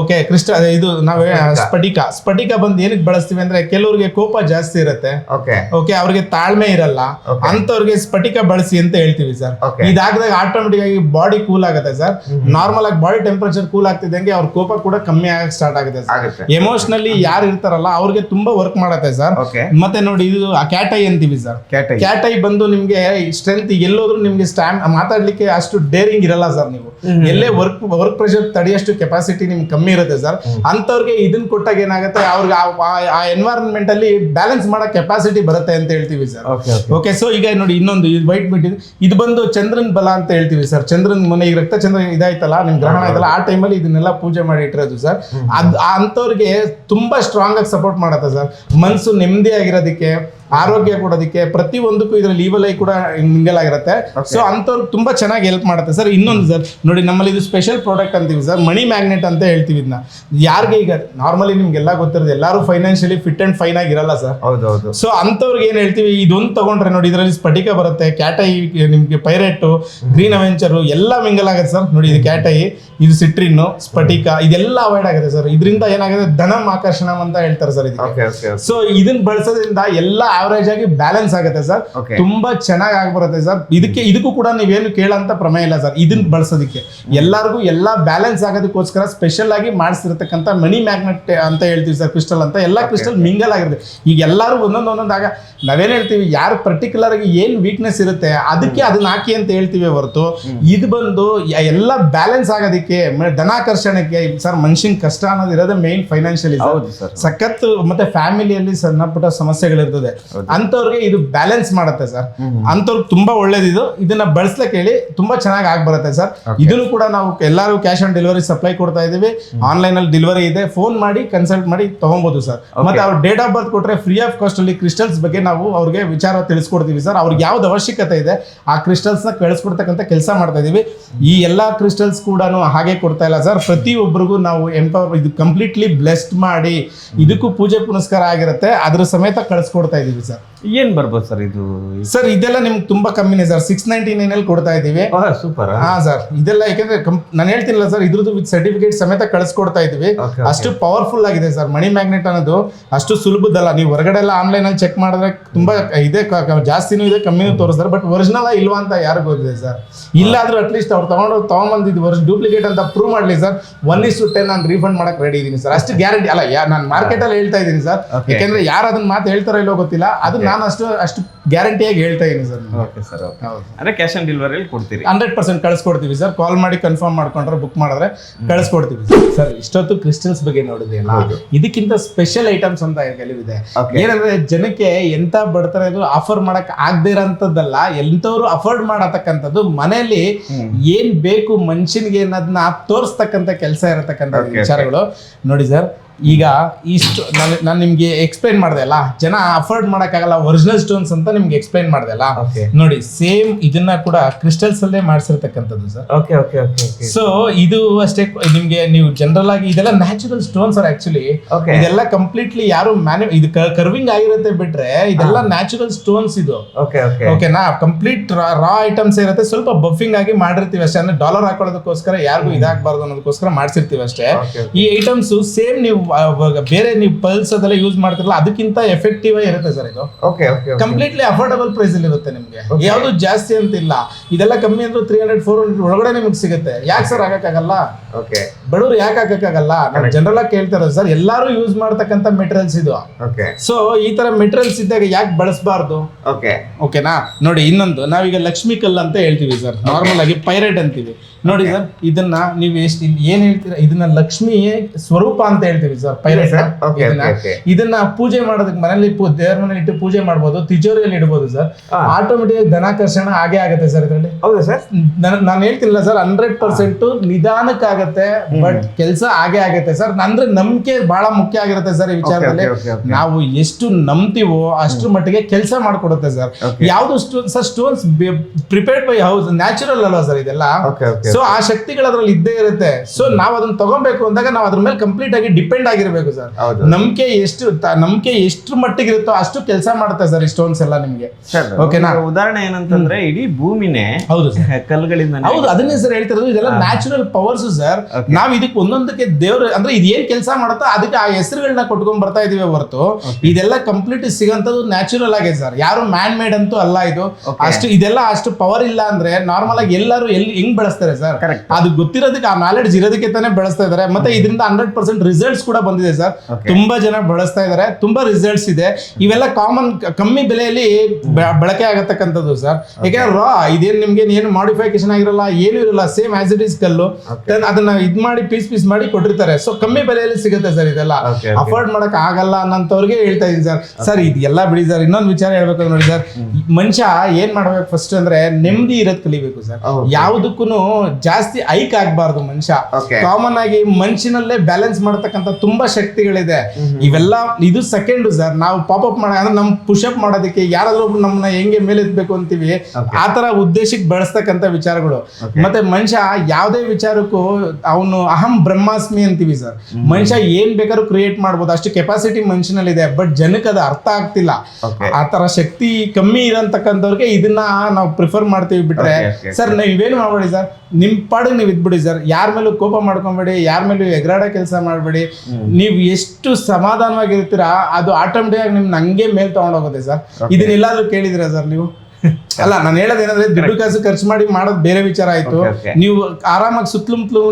ಓಕೆ ಕ್ರಿಸ್ಟಲ್ ಇದು ನಾವು ಸ್ಫಟಿಕ. ಸ್ಫಟಿಕ. ಬಂದು ಏನಕ್ಕೆ ಬಳಸ್ತೀವಿ ಅಂದ್ರೆ ಕೆಲವ್ರಿಗೆ ಕೋಪ ಜಾಸ್ತಿ ಇರುತ್ತೆ. ಓಕೆ ಓಕೆ ಅವ್ರಿಗೆ ತಾಳ್ಮೆ ಇರಲ್ಲ. ಅಂತವ್ರಿಗೆ ಸ್ಫಟಿಕ ಬಳಸಿ ಅಂತ ಹೇಳ್ತೀವಿ ಸರ್. ಇದಾಗದಾಗ ಆಟೋಮೆಟಿಕ್ ಆಗಿ ಬಾಡಿ ಕೂಲ್ ಆಗುತ್ತೆ ಸರ್ ನಾರ್ಮಲ್ ಆಗಿ ಬಾಡಿ ಟೆಂಪರೇಚರ್ ಕೂಲ್ ಆಗ್ತಿದ್ದಂಗೆ ಅವ್ರ ಕೋಪ ಕೂಡ ಕಮ್ಮಿ ಆಗಕ್ಕೆ ಸ್ಟಾರ್ಟ್ ಆಗುತ್ತೆ ಸರ್ ಎಮೋಷನಲಿ ಯಾರು ಇರ್ತಾರಲ್ಲ ಅವ್ರಿಗೆ ತುಂಬಾ ವರ್ಕ್ ಮಾಡುತ್ತೆ ಸರ್ ಮತ್ತೆ ನೋಡಿ ಇದು ಕ್ಯಾಟೈ ಅಂತೀವಿ ಸರ್ ಕ್ಯಾಟ್ ಬಂದು ನಿಮ್ಗೆ ಸ್ಟ್ರೆಂತ್ ಎಲ್ಲೋದ್ರು ನಿಮ್ಗೆ ಸ್ಟ್ಯಾಂಡ್ ಮಾತಾಡ್ಲಿಕ್ಕೆ ಅಷ್ಟು ಡೇರಿಂಗ್ ಇರಲ್ಲ ಸರ್ ನೀವು. ಎಲ್ಲೇ ವರ್ಕ್ ವರ್ಕ್ ಪ್ರೆಷರ್ ತಡೆಯಷ್ಟು ಕೆಪಾಸಿಟಿ ನಿಮ್ಗೆ ಕಮ್ಮಿ ಇರುತ್ತೆ ಸರ್ ಅಂತವ್ರಿಗೆ ಇದನ್ನ ಕೊಟ್ಟಾಗ ಏನಾಗುತ್ತೆ ಅವ್ರಿಗೆ ಆ- ಎನ್ವೈರನ್ಮೆಂಟ್ ಅಲ್ಲಿ ಬ್ಯಾಲೆನ್ಸ್ ಮಾಡೋ ಕೆಪಾಸಿಟಿ ಬರುತ್ತೆ ಅಂತ ಹೇಳ್ತೀವಿ ಸರ್ ಓಕೆ ಸೊ ಈಗ ನೋಡಿ ಇನ್ನೊಂದು ವೈಟ್ ಬಿಟ್ ಇದು ಬಂದು ಚಂದ್ರನ್ ಬಲ ಅಂತ ಹೇಳ್ತೀವಿ ಸರ್. ಚಂದ್ರನ್ ಮನೆ ಈಗ ರಕ್ತ ಚಂದ್ರ ಇದಾಯ್ತಲ್ಲ ನಿಮ್ ಗ್ರಹಣ ಆಯ್ತಲ್ಲ ಆ ಟೈಮಲ್ಲಿ ಇದನ್ನೆಲ್ಲ ಪೂಜೆ ಮಾಡಿ ಇಟ್ಟಿರೋದು ಸರ್. ಅದ್ ಅಂಥವ್ರಿಗೆ ತುಂಬಾ ಸ್ಟ್ರಾಂಗ್ ಆಗಿ ಸಪೋರ್ಟ್ ಮಾಡುತ್ತೆ ಸರ್. ಮನಸ್ಸು ನೆಮ್ಮದಿ ಆಗಿರೋದಕ್ಕೆ ಆರೋಗ್ಯ ಕೊಡೋದಕ್ಕೆ ಪ್ರತಿ ಒಂದಕ್ಕೂ ಇದರಲ್ಲಿ ಈವಲ್ ಐ ಕೂಡ ಮಿಂಗಲ್ ಆಗಿರುತ್ತೆ. ಸೊ ಅಂಥವ್ರು ತುಂಬಾ ಚೆನ್ನಾಗಿ ಹೆಲ್ಪ್ ಮಾಡುತ್ತೆ. ಸರ್ ಇನ್ನೊಂದು ಸರ್ ನೋಡಿ ನಮ್ಮಲ್ಲಿ ಇದು ಸ್ಪೆಷಲ್ ಪ್ರಾಡಕ್ಟ್ ಅಂತೀವಿ ಸರ್ ಮಣಿ ಮ್ಯಾಗ್ನೆಟ್ ಅಂತ ಹೇಳ್ತೀವಿ ಇದನ್ನ ಯಾರಿಗೆ ಈಗ ನಾರ್ಮಲಿ ನಿಮ್ಗೆಲ್ಲ ಗೊತ್ತಿರೋದು ಎಲ್ಲರೂ ಫೈನಾನ್ಷಿಯಲಿ ಫಿಟ್ ಅಂಡ್ ಫೈನ್ ಆಗಿರಲ್ಲ ಸರ್ ಹೌದು ಹೌದು ಸೊ ಅಂಥವ್ರಿಗೆ ಏನು ಹೇಳ್ತೀವಿ ಇದೊಂದು ತಗೊಂಡ್ರೆ ನೋಡಿ ಇದರಲ್ಲಿ ಸ್ಫಟಿಕ ಬರುತ್ತೆ ಕ್ಯಾಟೈ ನಿಮಗೆ ಪೈರೇಟ್ ಗ್ರೀನ್ ಅವೆಂಚರ್ ಎಲ್ಲ ಮಿಂಗಲ್ ಆಗುತ್ತೆ ಸರ್ ನೋಡಿ ಇದು ಕ್ಯಾಟೈ ಇದು ಸಿಟ್ರಿನ್ ಸ್ಫಟಿಕ ಇದೆಲ್ಲ ಅವಾಯ್ಡ್ ಆಗುತ್ತೆ ಸರ್ ಇದರಿಂದ ಏನಾಗುತ್ತೆ ಧನಂ ಆಕರ್ಷಣ ಅಂತ ಹೇಳ್ತಾರೆ ಸರ್ ಇದು ಸೊ ಇದನ್ನ ಬಳಸೋದ್ರಿಂದ ಎಲ್ಲ ಆವರೇಜ್ ಆಗಿ ಬ್ಯಾಲೆನ್ಸ್ ಆಗುತ್ತೆ ಸರ್ ತುಂಬಾ ಚೆನ್ನಾಗಿ ಆಗ್ಬರುತ್ತೆ ಸರ್ ಇದಕ್ಕೆ ಇದಕ್ಕೂ ಕೂಡ ನೀವೇನು ಕೇಳಂತ ಪ್ರಮೇಯ ಇಲ್ಲ ಸರ್ ಇದನ್ನ ಬಳಸೋದಕ್ಕೆ. ಎಲ್ಲರಿಗೂ ಎಲ್ಲ ಬ್ಯಾಲೆನ್ಸ್ ಆಗೋದಕ್ಕೋಸ್ಕರ ಸ್ಪೆಷಲ್ ಆಗಿ ಮಾಡಿಸಿರ್ತಕ್ಕಂಥ ಮನಿ ಮ್ಯಾಗ್ನೆಟ್ ಅಂತ ಹೇಳ್ತೀವಿ ಸರ್ ಕ್ರಿಸ್ಟಲ್ ಅಂತ. ಎಲ್ಲ ಕ್ರಿಸ್ಟಲ್ ಮಿಂಗಲ್ ಆಗಿರುತ್ತೆ ಈಗ ಎಲ್ಲರೂ ಒಂದೊಂದು ಒಂದೊಂದಾಗ ನಾವೇನ್ ಹೇಳ್ತೀವಿ ಯಾರು ಪರ್ಟಿಕ್ಯುಲರ್ ಆಗಿ ಏನ್ ವೀಕ್ನೆಸ್ ಇರುತ್ತೆ ಅದಕ್ಕೆ ಅದನ್ನ ಹಾಕಿ ಅಂತ ಹೇಳ್ತೀವಿ ಹೊರತು ಇದು ಬಂದು ಎಲ್ಲ ಬ್ಯಾಲೆನ್ಸ್ ಆಗೋದಕ್ಕೆ ಧನಾಕರ್ಷಣೆಗೆ ಸರ್ ಮನುಷ್ಯನ್ ಕಷ್ಟ ಅನ್ನೋದು ಇರೋದೇ ಮೇನ್ ಫೈನಾನ್ಷಿಯಲಿ ಸಖತ್ ಮತ್ತೆ ಫ್ಯಾಮಿಲಿಯಲ್ಲಿ ಸಣ್ಣ ಪುಟ್ಟ ಸಮಸ್ಯೆಗಳಿರ್ತದೆ. ಅಂತವ್ರಿಗೆ ಇದು ಬ್ಯಾಲೆನ್ಸ್ ಮಾಡುತ್ತೆ ಸರ್ ಅಂತವ್ರಿಗೆ ತುಂಬಾ ಒಳ್ಳೇದಿದು ಇದನ್ನ ಬಳಸ್ಲಿಕ್ಕೆ ಹೇಳಿ ತುಂಬಾ ಚೆನ್ನಾಗಿ ಆಗಿ ಬರುತ್ತೆ ಸರ್ ಇದನ್ನು ಕೂಡ ನಾವು ಎಲ್ಲಾರು ಕ್ಯಾಶ್ ಆನ್ ಡೆಲಿವರಿ ಸಪ್ಲೈ ಕೊಡ್ತಾ ಇದೀವಿ ಆನ್ಲೈನ್ ಅಲ್ಲಿ ಡೆಲಿವರಿ ಇದೆ. ಫೋನ್ ಮಾಡಿ ಕನ್ಸಲ್ಟ್ ಮಾಡಿ ತಗೊಬಹುದು ಸರ್ ಮತ್ತೆ ಅವ್ರ ಡೇಟ್ ಆಫ್ ಬರ್ತ್ ಕೊಟ್ರೆ ಫ್ರೀ ಆಫ್ ಕಾಸ್ಟ್ ಅಲ್ಲಿ ಕ್ರಿಸ್ಟಲ್ಸ್ ಬಗ್ಗೆ ನಾವು ಅವ್ರಿಗೆ ವಿಚಾರ ತಿಳಿಸ್ಕೊಡ್ತೀವಿ ಸರ್ ಅವ್ರಿಗೆ ಯಾವ್ದು ಅವಶ್ಯಕತೆ ಇದೆ ಆ ಕ್ರಿಸ್ಟಲ್ಸ್ನ ಕಳಿಸ್ಕೊಡ್ತಕ್ಕಂಥ ಕೆಲಸ ಮಾಡ್ತಾ ಇದೀವಿ ಈ ಎಲ್ಲಾ ಕ್ರಿಸ್ಟಲ್ಸ್ ಕೂಡ ಹಾಗೆ ಕೊಡ್ತಾ ಇಲ್ಲ ಸರ್ ಪ್ರತಿಯೊಬ್ಬರಿಗೂ ನಾವು ಎಂಪವರ್ ಇದು ಕಂಪ್ಲೀಟ್ಲಿ ಬ್ಲೆಸ್ಡ್ ಮಾಡಿ ಇದಕ್ಕೂ ಪೂಜೆ ಪುನಸ್ಕಾರ ಆಗಿರುತ್ತೆ. ಅದ್ರ ಸಮೇತ ಕಳಿಸ್ಕೊಡ್ತಾ ಇದೀವಿ ಸರ್? ಏನ್ ಬರ್ಬೋದು ಸರ್ ಇದು? ಸರ್ ಇದೆಲ್ಲ ನಿಮ್ಗೆ ತುಂಬಾ ಕಮ್ಮಿನೇ ಸರ್. ಸಿಕ್ಸ್ ನೈಂಟಿ ನೈನ್ ಅಲ್ಲಿ ಕೊಡ್ತಾ ಇದೀವಿ. ಸೂಪರ್ ಹಾ ಸರ್. ಇದೆಲ್ಲ ಯಾಕಂದ್ರೆ ನಾನು ಹೇಳ್ತಿಲ್ಲ ಸರ್ ಇದ್ರದ್ದು ವಿತ್ ಸರ್ಟಿಫಿಕೇಟ್ ಸಮೇತ ಕಳಿಸ್ಕೊಡ್ತಾ ಇದೀವಿ. ಅಷ್ಟು ಪವರ್ಫುಲ್ ಆಗಿದೆ ಸರ್. ಮಣಿ ಮ್ಯಾಗ್ನೆಟ್ ಅನ್ನೋದು ಅಷ್ಟು ಸುಲಭದಲ್ಲ ನೀವು ಹೊರಗಡೆ ಎಲ್ಲ ಆನ್ಲೈನ್ ಅಲ್ಲಿ ಚೆಕ್ ಮಾಡಿದ್ರೆ ತುಂಬಾ ಇದೆ ಜಾಸ್ತಿನೂ ಇದೆ ಕಮ್ಮಿನೂ ತೋರಿಸ್ತಾರೆ. ಬಟ್ ಒರಿಜಿನಲ್ ಇಲ್ವಾ ಅಂತ ಯಾರು ಗೊತ್ತಿದೆ ಸರ್. ಇಲ್ಲಾದ್ರೂ ಅಟ್ಲೀಸ್ಟ್ ಅವ್ರು ತಗೊಂಡು ತಗೊಂಬಂದಿದ್ದು ವರ್ಷ ಡೂಪ್ಲಿಕೇಟ್ ಅಂತ ಪ್ರೂವ್ ಮಾಡಲಿ sir. One is to ten ನಾನು ರೀಫಂಡ್ ಮಾಡಕ್ ರೆಡಿ ಇದೀನಿ ಸರ್. ಅಷ್ಟು ಗ್ಯಾರಂಟಿ ಅಲ್ಲ ನಾನು ಮಾರ್ಕೆಟ್ ಅಲ್ಲಿ ಹೇಳ್ತಾ ಇದ್ದೀನಿ ಸರ್. ಯಾಕಂದ್ರೆ ಯಾರು ಅದನ್ನ ಮಾತು ಹೇಳ್ತಾರೋ ಇಲ್ಲೋ ಗೊತ್ತಿಲ್ಲ. ಗೊತ್ತಿಲ್ಲ ಅದು ನಾನು ಅಷ್ಟು ಅಷ್ಟು ಗ್ಯಾರಂಟಿಯಾಗಿ ಹೇಳ್ತಾ ಇದ್ದೀನಿ ಸರ್ ಓಕೆ ಸರ್ ಓಕೆ ಅಂದ್ರೆ ಕ್ಯಾಶ್ ಆನ್ ಡೆಲಿವರಿಯಲ್ಲಿ ಕೊಡ್ತೀರಿ. ಹಂಡ್ರೆಡ್ ಪರ್ಸೆಂಟ್ ಕಳಿಸ್ಕೊಡ್ತೀವಿ ಸರ್. ಕಾಲ್ ಮಾಡಿ ಕನ್ಫರ್ಮ್ ಮಾಡ್ಕೊಂಡ್ರೆ ಬುಕ್ ಮಾಡಿದ್ರೆ ಕಳಿಸ್ಕೊಡ್ತೀವಿ ಸರ್. ಇಷ್ಟೊತ್ತು ಕ್ರಿಸ್ಟಲ್ಸ್ ಬಗ್ಗೆ ನೋಡಿದ್ರಲ್ಲ ಇದಕ್ಕಿಂತ ಸ್ಪೆಷಲ್ ಐಟಮ್ಸ್ ಅಂತ ಕೆಲವಿದೆ. ಏನಂದ್ರೆ ಜನಕ್ಕೆ ಎಂತ ಬರ್ತಾರೆ ಆಫರ್ ಮಾಡಕ್ ಆಗದೇ ಇರೋಂಥದ್ದಲ್ಲ. ಎಂತವ್ರು ಅಫೋರ್ಡ್ ಮಾಡತಕ್ಕಂಥದ್ದು ಮನೆಯಲ್ಲಿ ಏನ್ ಬೇಕು ಮನುಷ್ಯನಿಗೆ ಅನ್ನೋದನ್ನ ತೋರಿಸ್ತಕ್ಕಂಥ ಕೆಲಸ ಇರತಕ್ಕಂಥ. ವಿಚಾರಗಳು. ನೋಡಿ ಸರ್ ಈಗ ಇಷ್ಟು ನಾನು ನಾನು ನಿಮ್ಗೆ ಎಕ್ಸ್ಪ್ಲೈನ್ ಮಾಡಿದೆ ಅಲ್ಲ? ಜನ ಅಫೋರ್ಡ್ ಮಾಡೋಕ್ಕಾಗಲ್ಲ ಒರಿಜಿನಲ್ ಸ್ಟೋನ್ಸ್ ಅಂತ ನಿಮ್ಗೆ ಎಕ್ಸ್ಪ್ಲೈನ್ ಮಾಡ್ದೆ ಅಲ್ಲ? ನೋಡಿ ಸೇಮ್ ಇದನ್ನ ಕೂಡ ಕ್ರಿಸ್ಟಲ್ಸ್ ಅಲ್ಲೇ ಮಾಡಿಸಿರ್ತಕ್ಕಂಥದ್ದು sir. Okay okay okay so ಇದು ಅಷ್ಟೇ ನಿಮ್ಗೆ ನೀವು ಜನರಲ್ ಆಗಿ ಇದೆಲ್ಲ ನ್ಯಾಚುರಲ್ ಸ್ಟೋನ್ಸ್ ಸರ್ ಆಕ್ಚುಲಿ. ಇದೆಲ್ಲ ಕಂಪ್ಲೀಟ್ಲಿ ಯಾರು ಮ್ಯಾನು ಇದು ಕರ್ವಿಂಗ್ ಆಗಿರುತ್ತೆ ಬಿಟ್ರೆ ಇದೆಲ್ಲ ನ್ಯಾಚುರಲ್ ಸ್ಟೋನ್ಸ್ ಇದು. ಓಕೆ ಓಕೆ ಓಕೆನಾ ಕಂಪ್ಲೀಟ್ ರಾ ಐಟಮ್ಸ್ ಇರುತ್ತೆ ಸ್ವಲ್ಪ ಬಫಿಂಗ್ ಆಗಿ ಮಾಡಿರ್ತೀವಿ ಅಷ್ಟೇ. ಅಂದ್ರೆ ಡಾಲರ್ ಹಾಕೊಳ್ಳೋದಕ್ಕೋಸ್ಕರ ಯಾರಿಗೂ ಇದಾಗಬಾರ್ದು ಅನ್ನೋದಕ್ಕೋಸ್ಕರ ಮಾಡಿಸಿರ್ತೀವಿ ಅಷ್ಟೇ. ಈ ಐಟಮ್ಸ್ ಸೇಮ್ ನೀವು ಬೇರೆ ನೀವು ಪಲ್ಸ್ ಅದೆಲ್ಲ ಯೂಸ್ ಮಾಡ್ತಿರಲ್ಲ ಅದಕ್ಕಿಂತ ಎಫೆಕ್ಟಿವ್ ಇರುತ್ತೆ ಸರ್ ಇದು. Okay okay completely affordable price ಅಲ್ಲಿ ಇರುತ್ತೆ ನಿಮ್ಗೆ. ಯಾವುದು ಜಾಸ್ತಿ ಅಂತಿಲ್ಲ. ಇದೆಲ್ಲ ಕಮ್ಮಿ ಅಂದ್ರೆ ತ್ರೀ ಹಂಡ್ರೆಡ್ ಫೋರ್ ಹಂಡ್ರೆಡ್ ಒಳಗಡೆ ನಿಮ್ಗೆ ಸಿಗುತ್ತೆ. ಯಾಕೆ ಸರ್ ಆಗಕ್ಕಾಗಲ್ಲ? ಓಕೆ ಬಡವ್ರು ಯಾಕೆ ಹಾಕಕ್ಕಾಗಲ್ಲ ನಾನು ಜನರಲ್ ಆಗಿ ಕೇಳ್ತಾ ಇರೋದು ಸರ್ ಎಲ್ಲಾರು ಯೂಸ್ ಮಾಡ್ತಕ್ಕಂತ ಮೆಟೀರಿಯಲ್ಸ್ ಇದು. ಓಕೆ ಸೊ ಈ ತರ ಮೆಟೀರಿಯಲ್ಸ್ ಇದ್ದಾಗ ಯಾಕೆ ಬಳಸಬಾರ್ದು? ಓಕೆ ಓಕೆನಾ ನೋಡಿ ಇನ್ನೊಂದು ನಾವೀಗ ಲಕ್ಷ್ಮಿ ಕಲ್ ಅಂತ ಹೇಳ್ತೀವಿ ಸರ್ ನಾರ್ಮಲ್ ಆಗಿ ಪೈರೇಟ್ ಅಂತೀವಿ. ನೋಡಿ ಸರ್ ಇದನ್ನ ನೀವು ಎಷ್ಟು ಏನ್ ಹೇಳ್ತೀರಾ? ಇದನ್ನ ಲಕ್ಷ್ಮಿ ಸ್ವರೂಪ ಅಂತ ಹೇಳ್ತೀವಿ ಸರ್. Okay, ಇದನ್ನ ಪೂಜೆ ಮಾಡೋದಕ್ಕೆ ಮನೇಲಿ ದೇವರ ಮನೇಲಿ ಇಟ್ಟು ಪೂಜೆ ಮಾಡ್ಬೋದು ತಿಜೋರಿಯಲ್ಲಿ ಇಡ್ಬೋದು ಸರ್. ಆಟೋಮೆಟಿಕ್ ಧನಾಕರ್ಷಣ ಆಗೇ ಆಗುತ್ತೆ ಸರ್ ಇದರಲ್ಲಿ. ಹೌದಾ ಸರ್? ನಾನು ಹೇಳ್ತಿಲ್ಲ ಸರ್ ಹಂಡ್ರೆಡ್ ಪರ್ಸೆಂಟ್ ನಿಧಾನಕ್ಕಾಗತ್ತೆ ಬಟ್ ಕೆಲಸ ಆಗೇ ಆಗತ್ತೆ ಸರ್. ಅಂದ್ರೆ ನಂಬಿಕೆ ಬಹಳ ಮುಖ್ಯ ಆಗಿರುತ್ತೆ ಸರ್ ಈ ವಿಚಾರದಲ್ಲಿ. ನಾವು ಎಷ್ಟು ನಂಬ್ತೀವೋ ಅಷ್ಟು ಮಟ್ಟಿಗೆ ಕೆಲಸ ಮಾಡ್ಕೊಡುತ್ತೆ ಸರ್. ಯಾವ್ದು stone sir stones prepared by house natural ಅಲ್ವಾ ಸರ್ ಇದೆಲ್ಲ? ಸೊ ಆ ಶಕ್ತಿಗಳು ಅದ್ರಲ್ಲಿ ಇದ್ದೇ ಇರುತ್ತೆ. ಸೊ ನಾವು ಅದನ್ನ ತಗೊಬೇಕು ಅಂದಾಗ ನಾವು ಅದ್ರ ಮೇಲೆ ಕಂಪ್ಲೀಟ್ ಆಗಿ ಡಿಪೆಂಡ್ ಆಗಿರ್ಬೇಕು ಸರ್ ನಂಬಿಕೆ ಎಷ್ಟು ನಂಬಿಕೆ ಎಷ್ಟು ಮಟ್ಟಿಗೆ ಇರುತ್ತೋ ಅಷ್ಟು ಕೆಲಸ ಮಾಡುತ್ತೆ ಸರ್ ಈ ಸ್ಟೋನ್ಸ್ ಎಲ್ಲ ನಿಮ್ಗೆ. ಓಕೆನಾ? ಉದಾಹರಣೆ ಏನಂತಂದ್ರೆ ಇಡೀ ಭೂಮಿನೇ ಹೌದು ಸರ್ ಕಲ್ಲುಗಳಿಂದ ಹೌದು ಅದನ್ನೇ ಸರ್ ಹೇಳ್ತಿರೋದು ಇದೆಲ್ಲ ನ್ಯಾಚುರಲ್ ಪವರ್ಸ್ ಸರ್. ನಾವ್ ಇದಕ್ಕೆ ಒಂದೊಂದಕ್ಕೆ ದೇವ್ರ ಅಂದ್ರೆ ಇದು ಏನ್ ಕೆಲಸ ಮಾಡುತ್ತೋ ಅದಕ್ಕೆ ಆ ಹೆಸರುಗಳನ್ನ ಕೊಟ್ಕೊಂಡ್ ಬರ್ತಾ ಇದೀವಿ ಹೊರತು. ಇದೆಲ್ಲ ಕಂಪ್ಲೀಟ್ ಸಿಗಂತದ್ದು ನ್ಯಾಚುರಲ್ ಆಗಿದೆ ಸರ್ ಯಾರು ಮ್ಯಾನ್ ಮೇಡ್ ಅಂತೂ ಅಲ್ಲ ಇದು. ಅಷ್ಟು ಇದೆಲ್ಲ ಅಷ್ಟು ಪವರ್ ಇಲ್ಲ ಅಂದ್ರೆ ನಾರ್ಮಲ್ ಆಗಿ ಎಲ್ಲರೂ ಎಲ್ಲಿ ಹೆಂಗ್ ಬೆಳೆಸ್ತಾರೆ ಸರ್. ಅದು ಗೊತ್ತಿರೋದಕ್ಕೆ ಆ ನಾಲೆಡ್ಜ್ ಇರೋದಕ್ಕೆ ತಾನೇ ಬೆಳೆಸ್ತಾ ಇದಾರೆ. ಮತ್ತೆ ಇದರಿಂದ ಹಂಡ್ರೆಡ್ ಪರ್ಸೆಂಟ್ ರಿಸಲ್ಟ್ಸ್ ಕೂಡ ಬಂದಿದೆ ಸರ್. ತುಂಬಾ ಜನ ಬಳಸ್ತಾ ಇದಾರೆ. ತುಂಬಾ ರಿಸಲ್ಟ್ಸ್ ಇದೆ. ಇವೆಲ್ಲ ಕಾಮನ್ ಕಮ್ಮಿ ಬೆಲೆಯಲ್ಲಿ ಬಳಕೆ ಆಗತಕ್ಕಂಥದ್ದು ಸರ್. ಯಾಕಂದ್ರೆ ರಾ ಇದೇನು ನಿಮ್ಗೆ ಏನು ಮಾಡಿಫಿಕೇಶನ್ ಆಗಿರಲ್ಲ ಏನು ಇರಲ್ಲ ಸೇಮ್ ಆಸ್ ಇಟ್ ಇಸ್ ಕಲ್ಲು. ಅದನ್ನ ಇದ್ ಮಾಡಿ ಪೀಸ್ ಪೀಸ್ ಮಾಡಿ ಕೊಟ್ಟಿರ್ತಾರೆ. ಸೊ ಕಮ್ಮಿ ಬೆಲೆಯಲ್ಲಿ ಸಿಗುತ್ತೆ ಸರ್ ಇದೆಲ್ಲ. ಅಫೋರ್ಡ್ ಮಾಡಕ್ ಆಗಲ್ಲ ಅನ್ನಂತವ್ರಿಗೆ ಹೇಳ್ತಾ ಇದೀನಿ ಸರ್. ಸರ್ ಇದೆಲ್ಲ ಬಿಡಿ ಸರ್. ಇನ್ನೊಂದು ವಿಚಾರ ಹೇಳ್ಬೇಕು ನೋಡಿ ಸರ್. ಮನುಷ್ಯ ಏನ್ ಮಾಡ್ಬೇಕು ಫಸ್ಟ್ ಅಂದ್ರೆ ನೆಮ್ಮದಿ ಇರೋದ್ ಕಲಿಬೇಕು ಸರ್. ಯಾವುದಕ್ಕೂ ಜಾಸ್ತಿ ಐಕ್ ಆಗ್ಬಾರ್ದು ಮನುಷ್ಯ. ಕಾಮನ್ ಆಗಿ ಮನುಷ್ಯನಲ್ಲೇ ಬ್ಯಾಲೆನ್ಸ್ ಮಾಡತಕ್ಕಂತ ತುಂಬಾ ಶಕ್ತಿಗಳಿದೆ. ಇವೆಲ್ಲ ಇದು ಸೆಕೆಂಡ್ ಸರ್ ನಾವು ಪಾಪಪ್ ಮಾಡ ಅಂದ್ರೆ ನಮ್ ಪುಷಪ್ ಮಾಡೋದಕ್ಕೆ ಯಾರಾದ್ರೂ ಒಬ್ರು ನಮ್ಮನ್ನ ಹೆಂಗೆ ಮೇಲೆ ಎತ್ಬೇಕು ಅಂತೀವಿ ಆತರ ತರ ಉದ್ದೇಶಕ್ಕೆ ಬಳಸ್ತಕ್ಕಂತ ವಿಚಾರಗಳು. ಮತ್ತೆ ಮನುಷ್ಯ ಯಾವುದೇ ವಿಚಾರಕ್ಕೂ ಅವನು ಅಹಂ ಬ್ರಹ್ಮಾಸ್ಮಿ ಅಂತೀವಿ ಸರ್ ಮನುಷ್ಯ ಏನ್ ಬೇಕಾದ್ರೂ ಕ್ರಿಯೇಟ್ ಮಾಡ್ಬೋದು. ಅಷ್ಟು ಕೆಪಾಸಿಟಿ ಮನುಷ್ಯನಲ್ಲಿ ಇದೆ ಬಟ್ ಜನಕ್ಕೆ ಅದು ಅರ್ಥ ಆಗ್ತಿಲ್ಲ ಆತರ ಶಕ್ತಿ ಕಮ್ಮಿ ಇರಂತಕ್ಕಂಥವ್ರಿಗೆ ಇದನ್ನ ನಾವು ಪ್ರಿಫರ್ ಮಾಡ್ತೀವಿ ಬಿಟ್ರೆ. ಸರ್ ನೀವೇನು ಮಾಡಬೇಡಿ ಸರ್ ನಿಮ್ ಪಾಡಿಗೆ ನೀವು ಇದ್ಬಿಡಿ ಸರ್. ಯಾರ ಮೇಲೂ ಕೋಪ ಮಾಡ್ಕೊಂಬೇಡಿ ಯಾರ ಮೇಲೂ ಎಗರಾಡ ಕೆಲಸ ಮಾಡಬೇಡಿ. ನೀವು ಎಷ್ಟು ಸಮಾಧಾನವಾಗಿರ್ತೀರಾ ಅದು ಆಟೋಮೆಟಿಕ್ ಆಗಿ ನಿಮ್ನ ನಂಗೆ ಮೇಲ್ ತಗೊಂಡೋಗುತ್ತೆ ಸರ್. ಇದನ್ನೆಲ್ಲಾದ್ರೂ ಕೇಳಿದಿರಾ ಸರ್ ನೀವು? ಅಲ್ಲ ನಾನು ಹೇಳೋದು ಏನಂದ್ರೆ ದುಡ್ಡು ಕಾಸು ಖರ್ಚು ಮಾಡಿ ಮಾಡೋದು ಬೇರೆ ವಿಚಾರ ಆಯ್ತು. ನೀವು ಆರಾಮಾಗಿ ಸುತ್ತಲೂ ಮುತ್ತಲೂ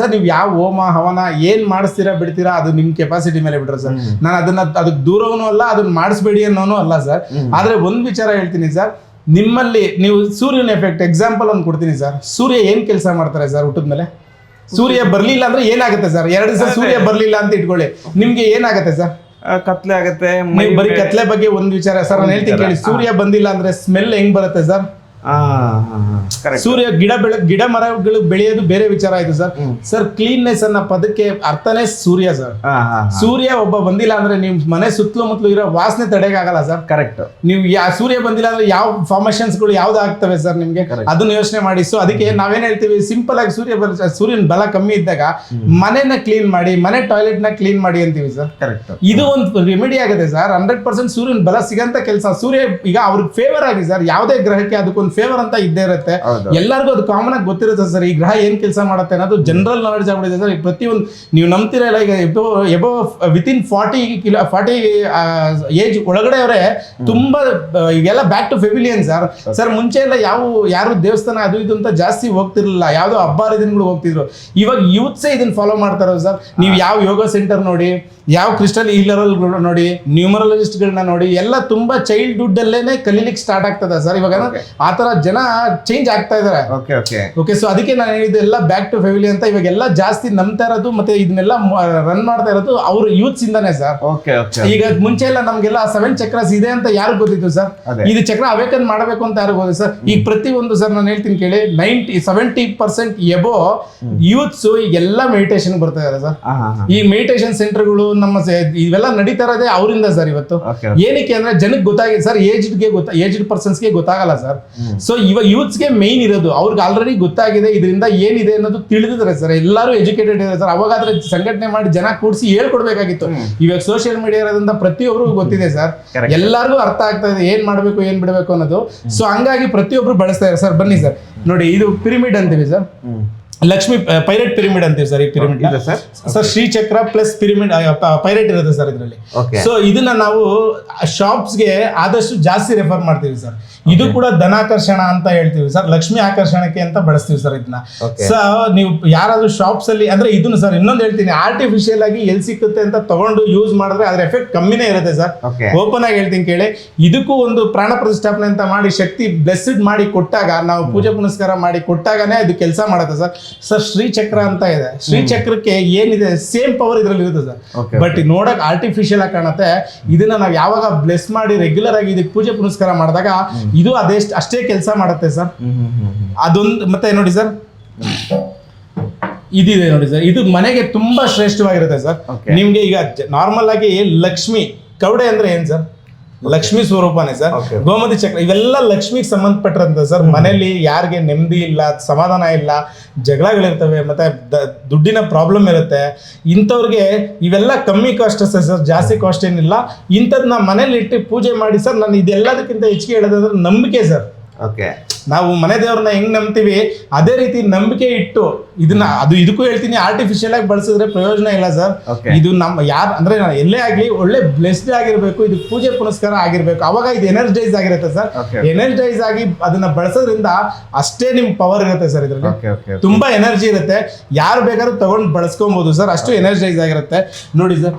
ಸರ್ ನೀವು ಯಾವ ಹೋಮ ಹವನ ಏನ್ ಮಾಡಿಸ್ತೀರಾ ಬಿಡ್ತೀರಾ ಅದು ನಿಮ್ ಕೆಪಾಸಿಟಿ ಮೇಲೆ ಬಿಡ್ರಿ ಸರ್. ನಾನು ಅದನ್ನ ಅದಕ್ಕೆ ದೂರವನು ಅಲ್ಲ ಅದನ್ನ ಮಾಡಿಸ್ಬೇಡಿ ಅನ್ನೋನು ಅಲ್ಲ ಸರ್. ಆದ್ರೆ ಒಂದ್ ವಿಚಾರ ಹೇಳ್ತೀನಿ ಸರ್. ನಿಮ್ಮಲ್ಲಿ ನೀವು ಸೂರ್ಯನ ಎಫೆಕ್ಟ್ ಎಕ್ಸಾಂಪಲ್ ಒಂದು ಕೊಡ್ತೀನಿ ಸರ್ ಸೂರ್ಯ ಏನು ಕೆಲಸ ಮಾಡ್ತಾರೆ ಸರ್ ಹುಟ್ಟದ ಮೇಲೆ? ಸೂರ್ಯ ಬರಲಿಲ್ಲ ಅಂದ್ರೆ ಏನಾಗುತ್ತೆ ಸರ್ ಎರಡು ದಿವಸ ಸೂರ್ಯ ಬರ್ಲಿಲ್ಲ ಅಂತ ಇಟ್ಕೊಳ್ಳಿ. ನಿಮ್ಗೆ ಏನಾಗುತ್ತೆ ಸರ್ ಕತ್ಲೆ ಆಗುತ್ತೆ ಬರೀ ಕತ್ಲೆ ಬಗ್ಗೆ ಒಂದು ವಿಚಾರ. ಸರ್ ನಾನು ಹೇಳ್ತೀನಿ ಕೇಳಿ. ಸೂರ್ಯ ಬಂದಿಲ್ಲ ಅಂದ್ರೆ ಸ್ಮೆಲ್ ಹೆಂಗ್ ಬರುತ್ತೆ ಸರ್ ಸೂರ್ಯ ಗಿಡ ಬೆಳೆ ಗಿಡ ಮರಗಳು ಬೆಳೆಯೋದು ಬೇರೆ ವಿಚಾರ ಆಯ್ತು ಸರ್. ಸರ್ ಕ್ಲೀನ್ನೆಸ್ ಅನ್ನ ಪದಕ್ಕೆ ಅರ್ಥನೇ ಸೂರ್ಯ ಸರ್. ಸೂರ್ಯ ಒಬ್ಬ ಬಂದಿಲ್ಲ ಅಂದ್ರೆ ನಿಮ್ ಮನೆ ಸುತ್ತಲೂ ಮುತ್ತಲು ಇರೋ ವಾಸನೆ ತಡೆಗಾಗಲ್ಲ ಸರ್. ಕರೆಕ್ಟ್ ನೀವು ಯಾ ಸೂರ್ಯ ಬಂದಿಲ್ಲ ಅಂದ್ರೆ ಯಾವ ಫಾರ್ಮೇಶನ್ಸ್ಗಳು ಯಾವ್ದು ಆಗ್ತವೆ ಸರ್ ನಿಮ್ಗೆ? ಅದನ್ನ ಯೋಚನೆ ಮಾಡಿ. ಸೊ ಅದಕ್ಕೆ ನಾವೇನ್ ಹೇಳ್ತೀವಿ? ಸಿಂಪಲ್ ಆಗಿ ಸೂರ್ಯ ಸೂರ್ಯನ ಬಲ ಕಮ್ಮಿ ಇದ್ದಾಗ ಮನೆನ ಕ್ಲೀನ್ ಮಾಡಿ ಮನೆ ಟಾಯ್ಲೆಟ್ನ ಕ್ಲೀನ್ ಮಾಡಿ ಅಂತೀವಿ ಸರ್. ಕರೆಕ್ಟ್ ಇದು ಒಂದು ರೆಮಿಡಿ ಆಗಿದೆ ಸರ್. ಹಂಡ್ರೆಡ್ ಪರ್ಸೆಂಟ್ ಸೂರ್ಯನ ಬಲ ಸಿಗಂತ ಕೆಲಸ. ಸೂರ್ಯ ಈಗ ಅವ್ರಿಗೆ ಫೇವರ್ ಆಗಿ ಸರ್. ಯಾವುದೇ ಗ್ರಹಕ್ಕೆ ಅದಕ್ಕೊಂದು ಫೇವರ್ ಅಂತ ಇದ್ದೇ ಇರುತ್ತೆ. ಎಲ್ಲರಿಗೂ ಅದು ಕಾಮನ್ ಆಗಿ ಗೊತ್ತಿರುತ್ತೆ ಸರ್. ಈ ಗ್ರಹ ಏನ್ ಕೆಲಸ ಮಾಡುತ್ತೆ ಅನ್ನೋದು ಜನರಲ್ ನಾಲೆಡ್ಜ್ ಆಗ್ಬಿಟ್ಟಿದೆ ಸರ್. ಪ್ರತಿ ಪ್ರತಿಯೊಂದು ನೀವು ನಂಬ್ತೀರಾ ಇಲ್ಲ ಈಗ above above within forty kilo forty age ಒಳಗಡೆ ಅವರೇ ತುಂಬಾ ಈಗೆಲ್ಲ ಬ್ಯಾಕ್ ಟು ಫೆಮಿಲಿಯನ್ ಸರ್. ಸರ್ ಮುಂಚೆ ಎಲ್ಲ ಯಾವ ಯಾರು ದೇವಸ್ಥಾನ ಅದು ಇದು ಅಂತ ಜಾಸ್ತಿ ಹೋಗ್ತಿರ್ಲಿಲ್ಲ. ಯಾವ್ದೋ ಹಬ್ಬ ಹರಿದಿನಗಳು ಹೋಗ್ತಿದ್ರು. ಇವಾಗ ಯೂತ್ಸೇ ಇದನ್ನ ಫಾಲೋ ಮಾಡ್ತಾರೋ ಸರ್? ನೀವು ಯಾವ ಯೋಗ ಸೆಂಟರ್ ನೋಡಿ ಯಾವ ಕ್ರಿಸ್ಟಲ್ ಹೀಲರ್ ನೋಡಿ ನ್ಯೂಮರಾಲಜಿಸ್ಟ್ಗಳನ್ನ ನೋಡಿ ಎಲ್ಲ ತುಂಬಾ ಚೈಲ್ಡ್ಹುಡ್ ಅಲ್ಲೇನೆ ಕಲೀಲಿಕ್ಕೆ ಸ್ಟಾರ್ಟ್ ಆಗ್ತದೆ ಸರ್. ಇವಾಗ Okay. ತರ ಜನ ಚೇಂಜ್ ಆಗ್ತಾ ಇದಾರೆ. ಓಕೆ ಓಕೆ ಓಕೆ ಸೊ ಅದಕ್ಕೆ ನಾನು ಹೇಳಿದ್ದು ಎಲ್ಲ ಬ್ಯಾಕ್ ಟು ಫ್ಯಾಮಿಲಿ ಅಂತ ಇವಾಗ ಎಲ್ಲ ಜಾಸ್ತಿ ನಂಬ್ತಾ ಇರೋದು ಮತ್ತೆ ಇದನ್ನೆಲ್ಲ ರನ್ ಮಾಡ್ತಾ ಇರೋದು ಅವ್ರ ಯೂತ್ಸ್ ಇಂದಾನೆ ಸರ್ ಓಕೆ ಓಕೆ ಈಗ ಮುಂಚೆ ಎಲ್ಲ ನಮ್ಗೆಲ್ಲ ಸೆವೆನ್ ಚಕ್ರಸ್ ಇದೆ ಅಂತ ಯಾರು ಗೊತ್ತಿತ್ತು ಸರ್ ಇದು ಚಕ್ರ ಅವೇಕನ್ ಮಾಡಬೇಕು ಅಂತ ಯಾರು ಗೊತ್ತಿತ್ತು ಸರ್ ಈಗ ಪ್ರತಿ ಒಂದು ಸರ್ ನಾನು ಹೇಳ್ತೀನಿ ಕೇಳಿ ninety seventy percent above youths ಈಗೆಲ್ಲ ಮೆಡಿಟೇಷನ್ ಬರ್ತಾ ಇದಾರೆ ಸರ್ ಈ ಮೆಡಿಟೇಷನ್ ಸೆಂಟರ್ಗಳು ನಮ್ಮ ಇವೆಲ್ಲ ನಡೀತಾ ಇರೋದೇ ಅವರಿಂದ ಸರ್ ಇವತ್ತು. ಏನಕ್ಕೆ ಅಂದ್ರೆ ಜನಕ್ಕೆ ಗೊತ್ತಾಗಿದೆ ಸರ್ ಏಜ್ಡ್ಗೆ ಗೊತ್ತಾ ಏಜ್ಡ್ ಪರ್ಸನ್ಸ್ಗೆ ಗೊತ್ತಾಗಲ್ಲ ಸರ್ ಸೊ ಇವಾಗ ಯೂತ್ಸ್ಗೆ ಮೇನ್ ಇರೋದು ಅವ್ರಿಗೆ ಆಲ್ರೆಡಿ ಗೊತ್ತಾಗಿದೆ ಇದರಿಂದ ಏನಿದೆ ಅನ್ನೋದು ತಿಳಿದಿದ್ದಾರೆ ಸರ್ ಎಲ್ಲರೂ ಎಜುಕೇಟೆಡ್ ಇದೆ ಸರ್ ಅವಾಗಾದ್ರೆ ಸಂಘಟನೆ ಮಾಡಿ ಜನ ಕೂಡಿಸಿ ಹೇಳ್ಕೊಡ್ಬೇಕಾಗಿತ್ತು. ಇವಾಗ ಸೋಷಿಯಲ್ ಮೀಡಿಯಾ ಇರೋದ್ರಿಂದ ಪ್ರತಿಯೊಬ್ಬರಿಗೂ ಗೊತ್ತಿದೆ ಸರ್. ಎಲ್ಲರಿಗೂ ಅರ್ಥ ಆಗ್ತಾ ಇದೆ ಏನ್ ಮಾಡ್ಬೇಕು ಏನ್ ಬಿಡಬೇಕು ಅನ್ನೋದು. ಸೊ ಹಂಗಾಗಿ ಪ್ರತಿಯೊಬ್ರು ಬಳಸ್ತಾ ಇದಾರೆ ಸರ್ ಬನ್ನಿ ಸರ್ ನೋಡಿ ಇದು ಪಿರಿಮಿಡ್ ಅಂತೀವಿ ಸರ್ ಲಕ್ಷ್ಮಿ ಪೈರೇಟ್ ಪಿರಿಮಿಡ್ ಅಂತೀವಿ ಸರ್ ಈ ಪಿರಿಮಿಡ್ ಇದೆ sir sir ಶ್ರೀಚಕ್ರ plus pyramid pyrite ಇರುತ್ತೆ ಸರ್ ಇದರಲ್ಲಿ. ಸೊ ಇದನ್ನ ನಾವು ಶಾಪ್ಸ್ಗೆ ಆದಷ್ಟು ಜಾಸ್ತಿ ರೆಫರ್ ಮಾಡ್ತೀವಿ ಸರ್ ಇದು ಕೂಡ ಧನಾಕರ್ಷಣ ಅಂತ ಹೇಳ್ತೀವಿ ಸರ್ ಲಕ್ಷ್ಮಿ ಆಕರ್ಷಣಕ್ಕೆ ಅಂತ ಬಳಸ್ತೀವಿ ಸರ್ ಇದನ್ನ. ಸೊ ನೀವು ಯಾರಾದ್ರೂ ಶಾಪ್ಸ್ ಅಲ್ಲಿ ಅಂದ್ರೆ ಇದನ್ನ ಸರ್ ಇನ್ನೊಂದು ಹೇಳ್ತೀನಿ. ಆರ್ಟಿಫಿಷಿಯಲ್ ಆಗಿ ಎಲ್ಲಿ ಸಿಕ್ಕುತ್ತೆ ಅಂತ ತಗೊಂಡು ಯೂಸ್ ಮಾಡಿದ್ರೆ ಅದ್ರ ಎಫೆಕ್ಟ್ ಕಮ್ಮಿನೇ ಇರುತ್ತೆ ಸರ್ ಓಪನ್ ಆಗಿ ಹೇಳ್ತೀನಿ ಕೇಳಿ. ಇದಕ್ಕೂ ಒಂದು ಪ್ರಾಣ ಪ್ರತಿಷ್ಠಾಪನೆ ಅಂತ ಮಾಡಿ ಶಕ್ತಿ ಬ್ಲೆಸ್ಡ್ ಮಾಡಿ ಕೊಟ್ಟಾಗ ನಾವು ಪೂಜೆ ಪುನಸ್ಕಾರ ಮಾಡಿ ಕೊಟ್ಟಾಗನೇ ಅದು ಕೆಲಸ ಮಾಡುತ್ತೆ ಸರ್ ಸರ್ ಶ್ರೀಚಕ್ರ ಅಂತ ಇದೆ. ಶ್ರೀಚಕ್ರಕ್ಕೆ ಏನಿದೆ ಸೇಮ್ ಪವರ್ ಇದ್ರಲ್ಲಿ ಇರುತ್ತೆ ಸರ್. ಬಟ್ ನೋಡಕ್ ಆರ್ಟಿಫಿಷಿಯಲ್ ಆಗಿ ಕಾಣುತ್ತೆ. ಇದನ್ನ ನಾವು ಯಾವಾಗ ಬ್ಲೆಸ್ ಮಾಡಿ ರೆಗ್ಯುಲರ್ ಆಗಿ ಇದಕ್ಕೆ ಪೂಜೆ ಪುನಸ್ಕಾರ ಮಾಡಿದಾಗ ಇದು ಅದೇ ಅಷ್ಟೇ ಕೆಲಸ ಮಾಡುತ್ತೆ ಸರ್. ಅದೊಂದು ಮತ್ತೆ ನೋಡಿ ಸರ್. ಇದಿದೆ ನೋಡಿ ಸರ್. ಇದು ಮನೆಗೆ ತುಂಬಾ ಶ್ರೇಷ್ಠವಾಗಿರುತ್ತೆ ಸರ್. ನಿಮ್ಗೆ ಈಗ ನಾರ್ಮಲ್ ಆಗಿ ಲಕ್ಷ್ಮಿ ಕವಡೆ ಅಂದ್ರೆ ಏನ್ ಸರ್? ಲಕ್ಷ್ಮಿ ಸ್ವರೂಪನೇ ಸರ್. ಗೋಮತಿ ಚಕ್ರ ಇವೆಲ್ಲ ಲಕ್ಷ್ಮಿಗೆ ಸಂಬಂಧಪಟ್ಟಂತ ಸರ್. ಮನೆಯಲ್ಲಿ ಯಾರಿಗೆ ನೆಮ್ಮದಿ ಇಲ್ಲ ಸಮಾಧಾನ ಇಲ್ಲ ಜಗಳಗಳಿರ್ತವೆ ಮತ್ತೆ ದ- ದುಡ್ಡಿನ ಪ್ರಾಬ್ಲಮ್ ಇರುತ್ತೆ. ಇಂಥವ್ರಿಗೆ ಇವೆಲ್ಲ ಕಮ್ಮಿ ಕಾಸ್ಟ್ ಸರ್ ಜಾಸ್ತಿ ಕಾಸ್ಟ್ ಏನಿಲ್ಲ. ಇಂಥದ್ನ ಮನೇಲಿ ಇಟ್ಟು ಪೂಜೆ ಮಾಡಿ ಸರ್ ನಾನು ಇದೆಲ್ಲದಕ್ಕಿಂತ ಹೆಚ್ಚಿಗೆ ಹೇಳೋದಾದ್ರೆ ನಂಬಿಕೆ ಸರ್. ಓಕೆ ನಾವು ಮನೆ ದೇವ್ರನ್ನ ಹೆಂಗ್ ನಂಬ್ತೀವಿ? ಅದೇ ರೀತಿ ನಂಬಿಕೆ ಇಟ್ಟು ಇದನ್ನ ಅದು ಇದಕ್ಕೂ ಹೇಳ್ತೀನಿ ಆರ್ಟಿಫಿಷಿಯಲ್ ಆಗಿ ಬಳಸಿದ್ರೆ ಪ್ರಯೋಜನ ಇಲ್ಲ ಸರ್. ಇದು ನಮ್ಮ ಯಾರು ಅಂದ್ರೆ ಎಲ್ಲೇ ಆಗ್ಲಿ ಒಳ್ಳೆ ಬ್ಲೆಸ್ಡ್ ಆಗಿರ್ಬೇಕು ಇದು ಪೂಜೆ ಪುನಸ್ಕಾರ ಆಗಿರ್ಬೇಕು. ಅವಾಗ ಇದು ಎನರ್ಜೈಸ್ ಆಗಿರುತ್ತೆ ಸರ್ ಎನರ್ಜೈಸ್ ಆಗಿ ಅದನ್ನ ಬಳಸೋದ್ರಿಂದ ಅಷ್ಟೇ ನಿಮ್ ಪವರ್ ಇರುತ್ತೆ ಸರ್ ಇದ್ರಲ್ಲಿ. ತುಂಬಾ ಎನರ್ಜಿ ಇರುತ್ತೆ. ಯಾರು ಬೇಕಾದ್ರೂ ತಗೊಂಡು ಬಳಸ್ಕೊಬಹುದು ಸರ್ ಅಷ್ಟು ಎನರ್ಜೈಸ್ ಆಗಿರುತ್ತೆ. ನೋಡಿ ಸರ್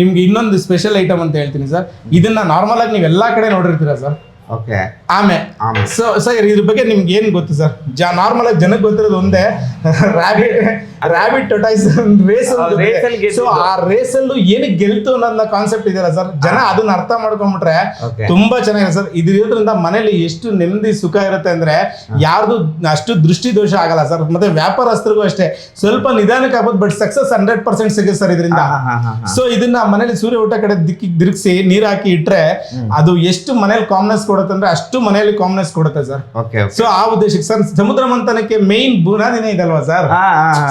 ನಿಮ್ಗೆ ಇನ್ನೊಂದು ಸ್ಪೆಷಲ್ ಐಟಮ್ ಅಂತ ಹೇಳ್ತೀನಿ ಸರ್ ಇದನ್ನ ನಾರ್ಮಲ್ ಆಗಿ ನೀವು ಎಲ್ಲಾ ಕಡೆ ನೋಡಿರ್ತೀರಾ ಸರ್ ಓಕೆ ಆಮೆ. ಆಮೆ. ಸೊ ಸರ್ ಇದ್ರ ಬಗ್ಗೆ ನಿಮ್ಗೆ ಏನು ಗೊತ್ತು ಸರ್ ಜಾ ನಾರ್ಮಲ್ ಆಗಿ ಜನಕ್ಕೆ ಗೊತ್ತಿರೋದು ಒಂದೇ. Rabbit rabbit tortoise race. So ಆ ರೇಸ್ ಅಲ್ಲೂ ಏನಕ್ಕೆ ಗೆಲ್ತು ಅನ್ನೋ ಕಾನ್ಸೆಪ್ಟ್ ಇದೆಯಲ್ಲ ಸರ್ ಜನ ಅದನ್ನ ಅರ್ಥ ಮಾಡ್ಕೊಂಡ್ಬಿಟ್ರೆ ತುಂಬಾ ಚೆನ್ನಾಗಿದೆ ಸರ್ ಇದ್ರಿಂದ ಮನೇಲಿ ಎಷ್ಟು ನೆಮ್ಮದಿ ಸುಖ ಇರುತ್ತೆ ಅಂದ್ರೆ ಯಾರ್ದು ಅಷ್ಟು ದೃಷ್ಟಿ ದೋಷ ಆಗಲ್ಲ ಸರ್ ಮತ್ತೆ ವ್ಯಾಪಾರಸ್ಥರಿಗೂ ಅಷ್ಟೇ. ಸ್ವಲ್ಪ ನಿಧಾನಕ್ಕೆ ಆಗ್ಬೋದು ಬಟ್ ಸಕ್ಸಸ್ ಹಂಡ್ರೆಡ್ ಪರ್ಸೆಂಟ್ ಸಿಗುತ್ತೆ ಸರ್ ಇದರಿಂದ. ಸೊ ಇದನ್ನ ಮನೇಲಿ ಸೂರ್ಯ ಊಟ ಕಡೆ ದಿಕ್ಕಿ ದಿರ್ಗಿಸಿ ನೀರ್ ಹಾಕಿ ಇಟ್ರೆ ಅದು ಎಷ್ಟು ಮನೇಲಿ ಕಾಮ್ನೆಸ್ ಕೊಡುತ್ತೆ ಅಂದ್ರೆ ಅಷ್ಟು ಮನೇಲಿ ಕಾಮ್ನೆಸ್ ಕೊಡುತ್ತೆ ಸರ್ ಸೊ ಆ ಉದ್ದೇಶಕ್ಕೆ ಸರ್ ಸಮುದ್ರ ಮಂಥನಕ್ಕೆ ಮೇನ್ ಬುನಾದಿನೇ ಇದಲ್ವಾ ಸರ್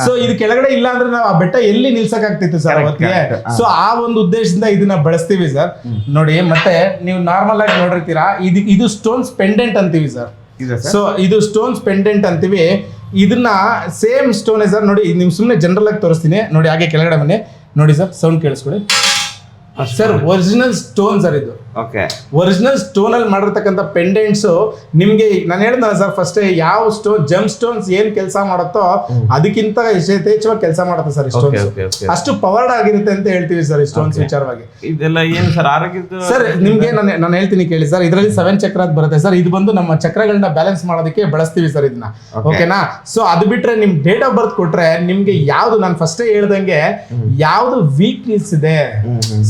ಸೊ ಇದು ಕೆಳಗಡೆ ಇಲ್ಲ ಅಂದ್ರೆ ನಾವು ಆ ಬೆಟ್ಟ ಎಲ್ಲಿ ನಿಲ್ಸಕ್ ಆಗ್ತಿತ್ತು ಸರ್ ಅವತ್ತಿಗೆ? ಸೊ ಆ ಒಂದು ಉದ್ದೇಶದಿಂದ ಇದನ್ನ ಬಳಸ್ತೀವಿ ಸರ್. ನೋಡಿ ಮತ್ತೆ ನೀವು ನಾರ್ಮಲ್ ಆಗಿ ನೋಡಿರ್ತೀರಾ ಇದು ಇದು ಸ್ಟೋನ್ಸ್ ಪೆಂಡೆಂಟ್ ಅಂತೀವಿ ಸರ್. ಸೊ ಇದು ಸ್ಟೋನ್ಸ್ ಪೆಂಡೆಂಟ್ ಅಂತೀವಿ. ಇದನ್ನ ಸೇಮ್ ಸ್ಟೋನ್ ಸರ್ ನೋಡಿ ನಿಮ್ ಸುಮ್ಮನೆ ಜನರಲ್ ಆಗಿ ತೋರಿಸ್ತೀನಿ. ನೋಡಿ ಹಾಗೆ ಕೆಳಗಡೆ ಮನೆ ನೋಡಿ ಸರ್ ಸೌಂಡ್ ಕೇಳಿಸ್ಕೊಳ್ಳಿ ಸರ್ ಒರಿಜಿನಲ್ ಸ್ಟೋನ್ ಸರ್ ಇದು. ಒರಿಜಿನಲ್ ಸ್ಟೋನ್ ಅಲ್ಲಿ ಮಾಡಿರ್ತಕ್ಕಂಥ ಪೆಂಡೆಂಟ್ಸ್ ನಿಮ್ಗೆ ನಾನು ಹೇಳಿದ್ನಲ್ಲ ಸರ್ ಫಸ್ಟ್ ಯಾವ ಸ್ಟೋನ್ ಜಮ್ ಸ್ಟೋನ್ಸ್ ಏನ್ ಕೆಲಸ ಮಾಡುತ್ತೋ ಅದಕ್ಕಿಂತ ಯಥೇಚ್ಛವಾಗಿ ಕೆಲಸ ಮಾಡುತ್ತೆ ಸರ್ ಸ್ಟೋನ್ಸ್ ಅಷ್ಟು ಪವರ್ಡ್ ಆಗಿರುತ್ತೆ ಅಂತ ಹೇಳ್ತೀವಿ ಸರ್ ಈ ಸ್ಟೋನ್ಸ್ ವಿಚಾರವಾಗಿ. ಇದೆಲ್ಲ ಏನು ಸರ್ ಆರೋಗ್ಯದ ಸರ್ ನಿಮ್ಗೆ ನಾನು ನಾನು ಹೇಳ್ತೀನಿ ಕೇಳಿ ಸರ್ ಇದರಲ್ಲಿ ಸೆವೆನ್ ಚಕ್ರ ಅಂತ ಬರುತ್ತೆ ಸರ್ ಇದು ಬಂದು ನಮ್ಮ ಚಕ್ರಗಳನ್ನ ಬ್ಯಾಲೆನ್ಸ್ ಮಾಡೋದಕ್ಕೆ ಬಳಸ್ತೀವಿ ಸರ್ ಇದನ್ನ. ಓಕೆನಾ ಸೊ ಅದು ಬಿಟ್ರೆ ನಿಮ್ ಡೇಟ್ ಆಫ್ ಬರ್ತ್ ಕೊಟ್ರೆ ನಿಮ್ಗೆ ಯಾವ್ದು ನಾನು ಫಸ್ಟೇ ಹೇಳ್ದಂಗೆ ಯಾವ್ದು ವೀಕ್ನೆಸ್ ಇದೆ.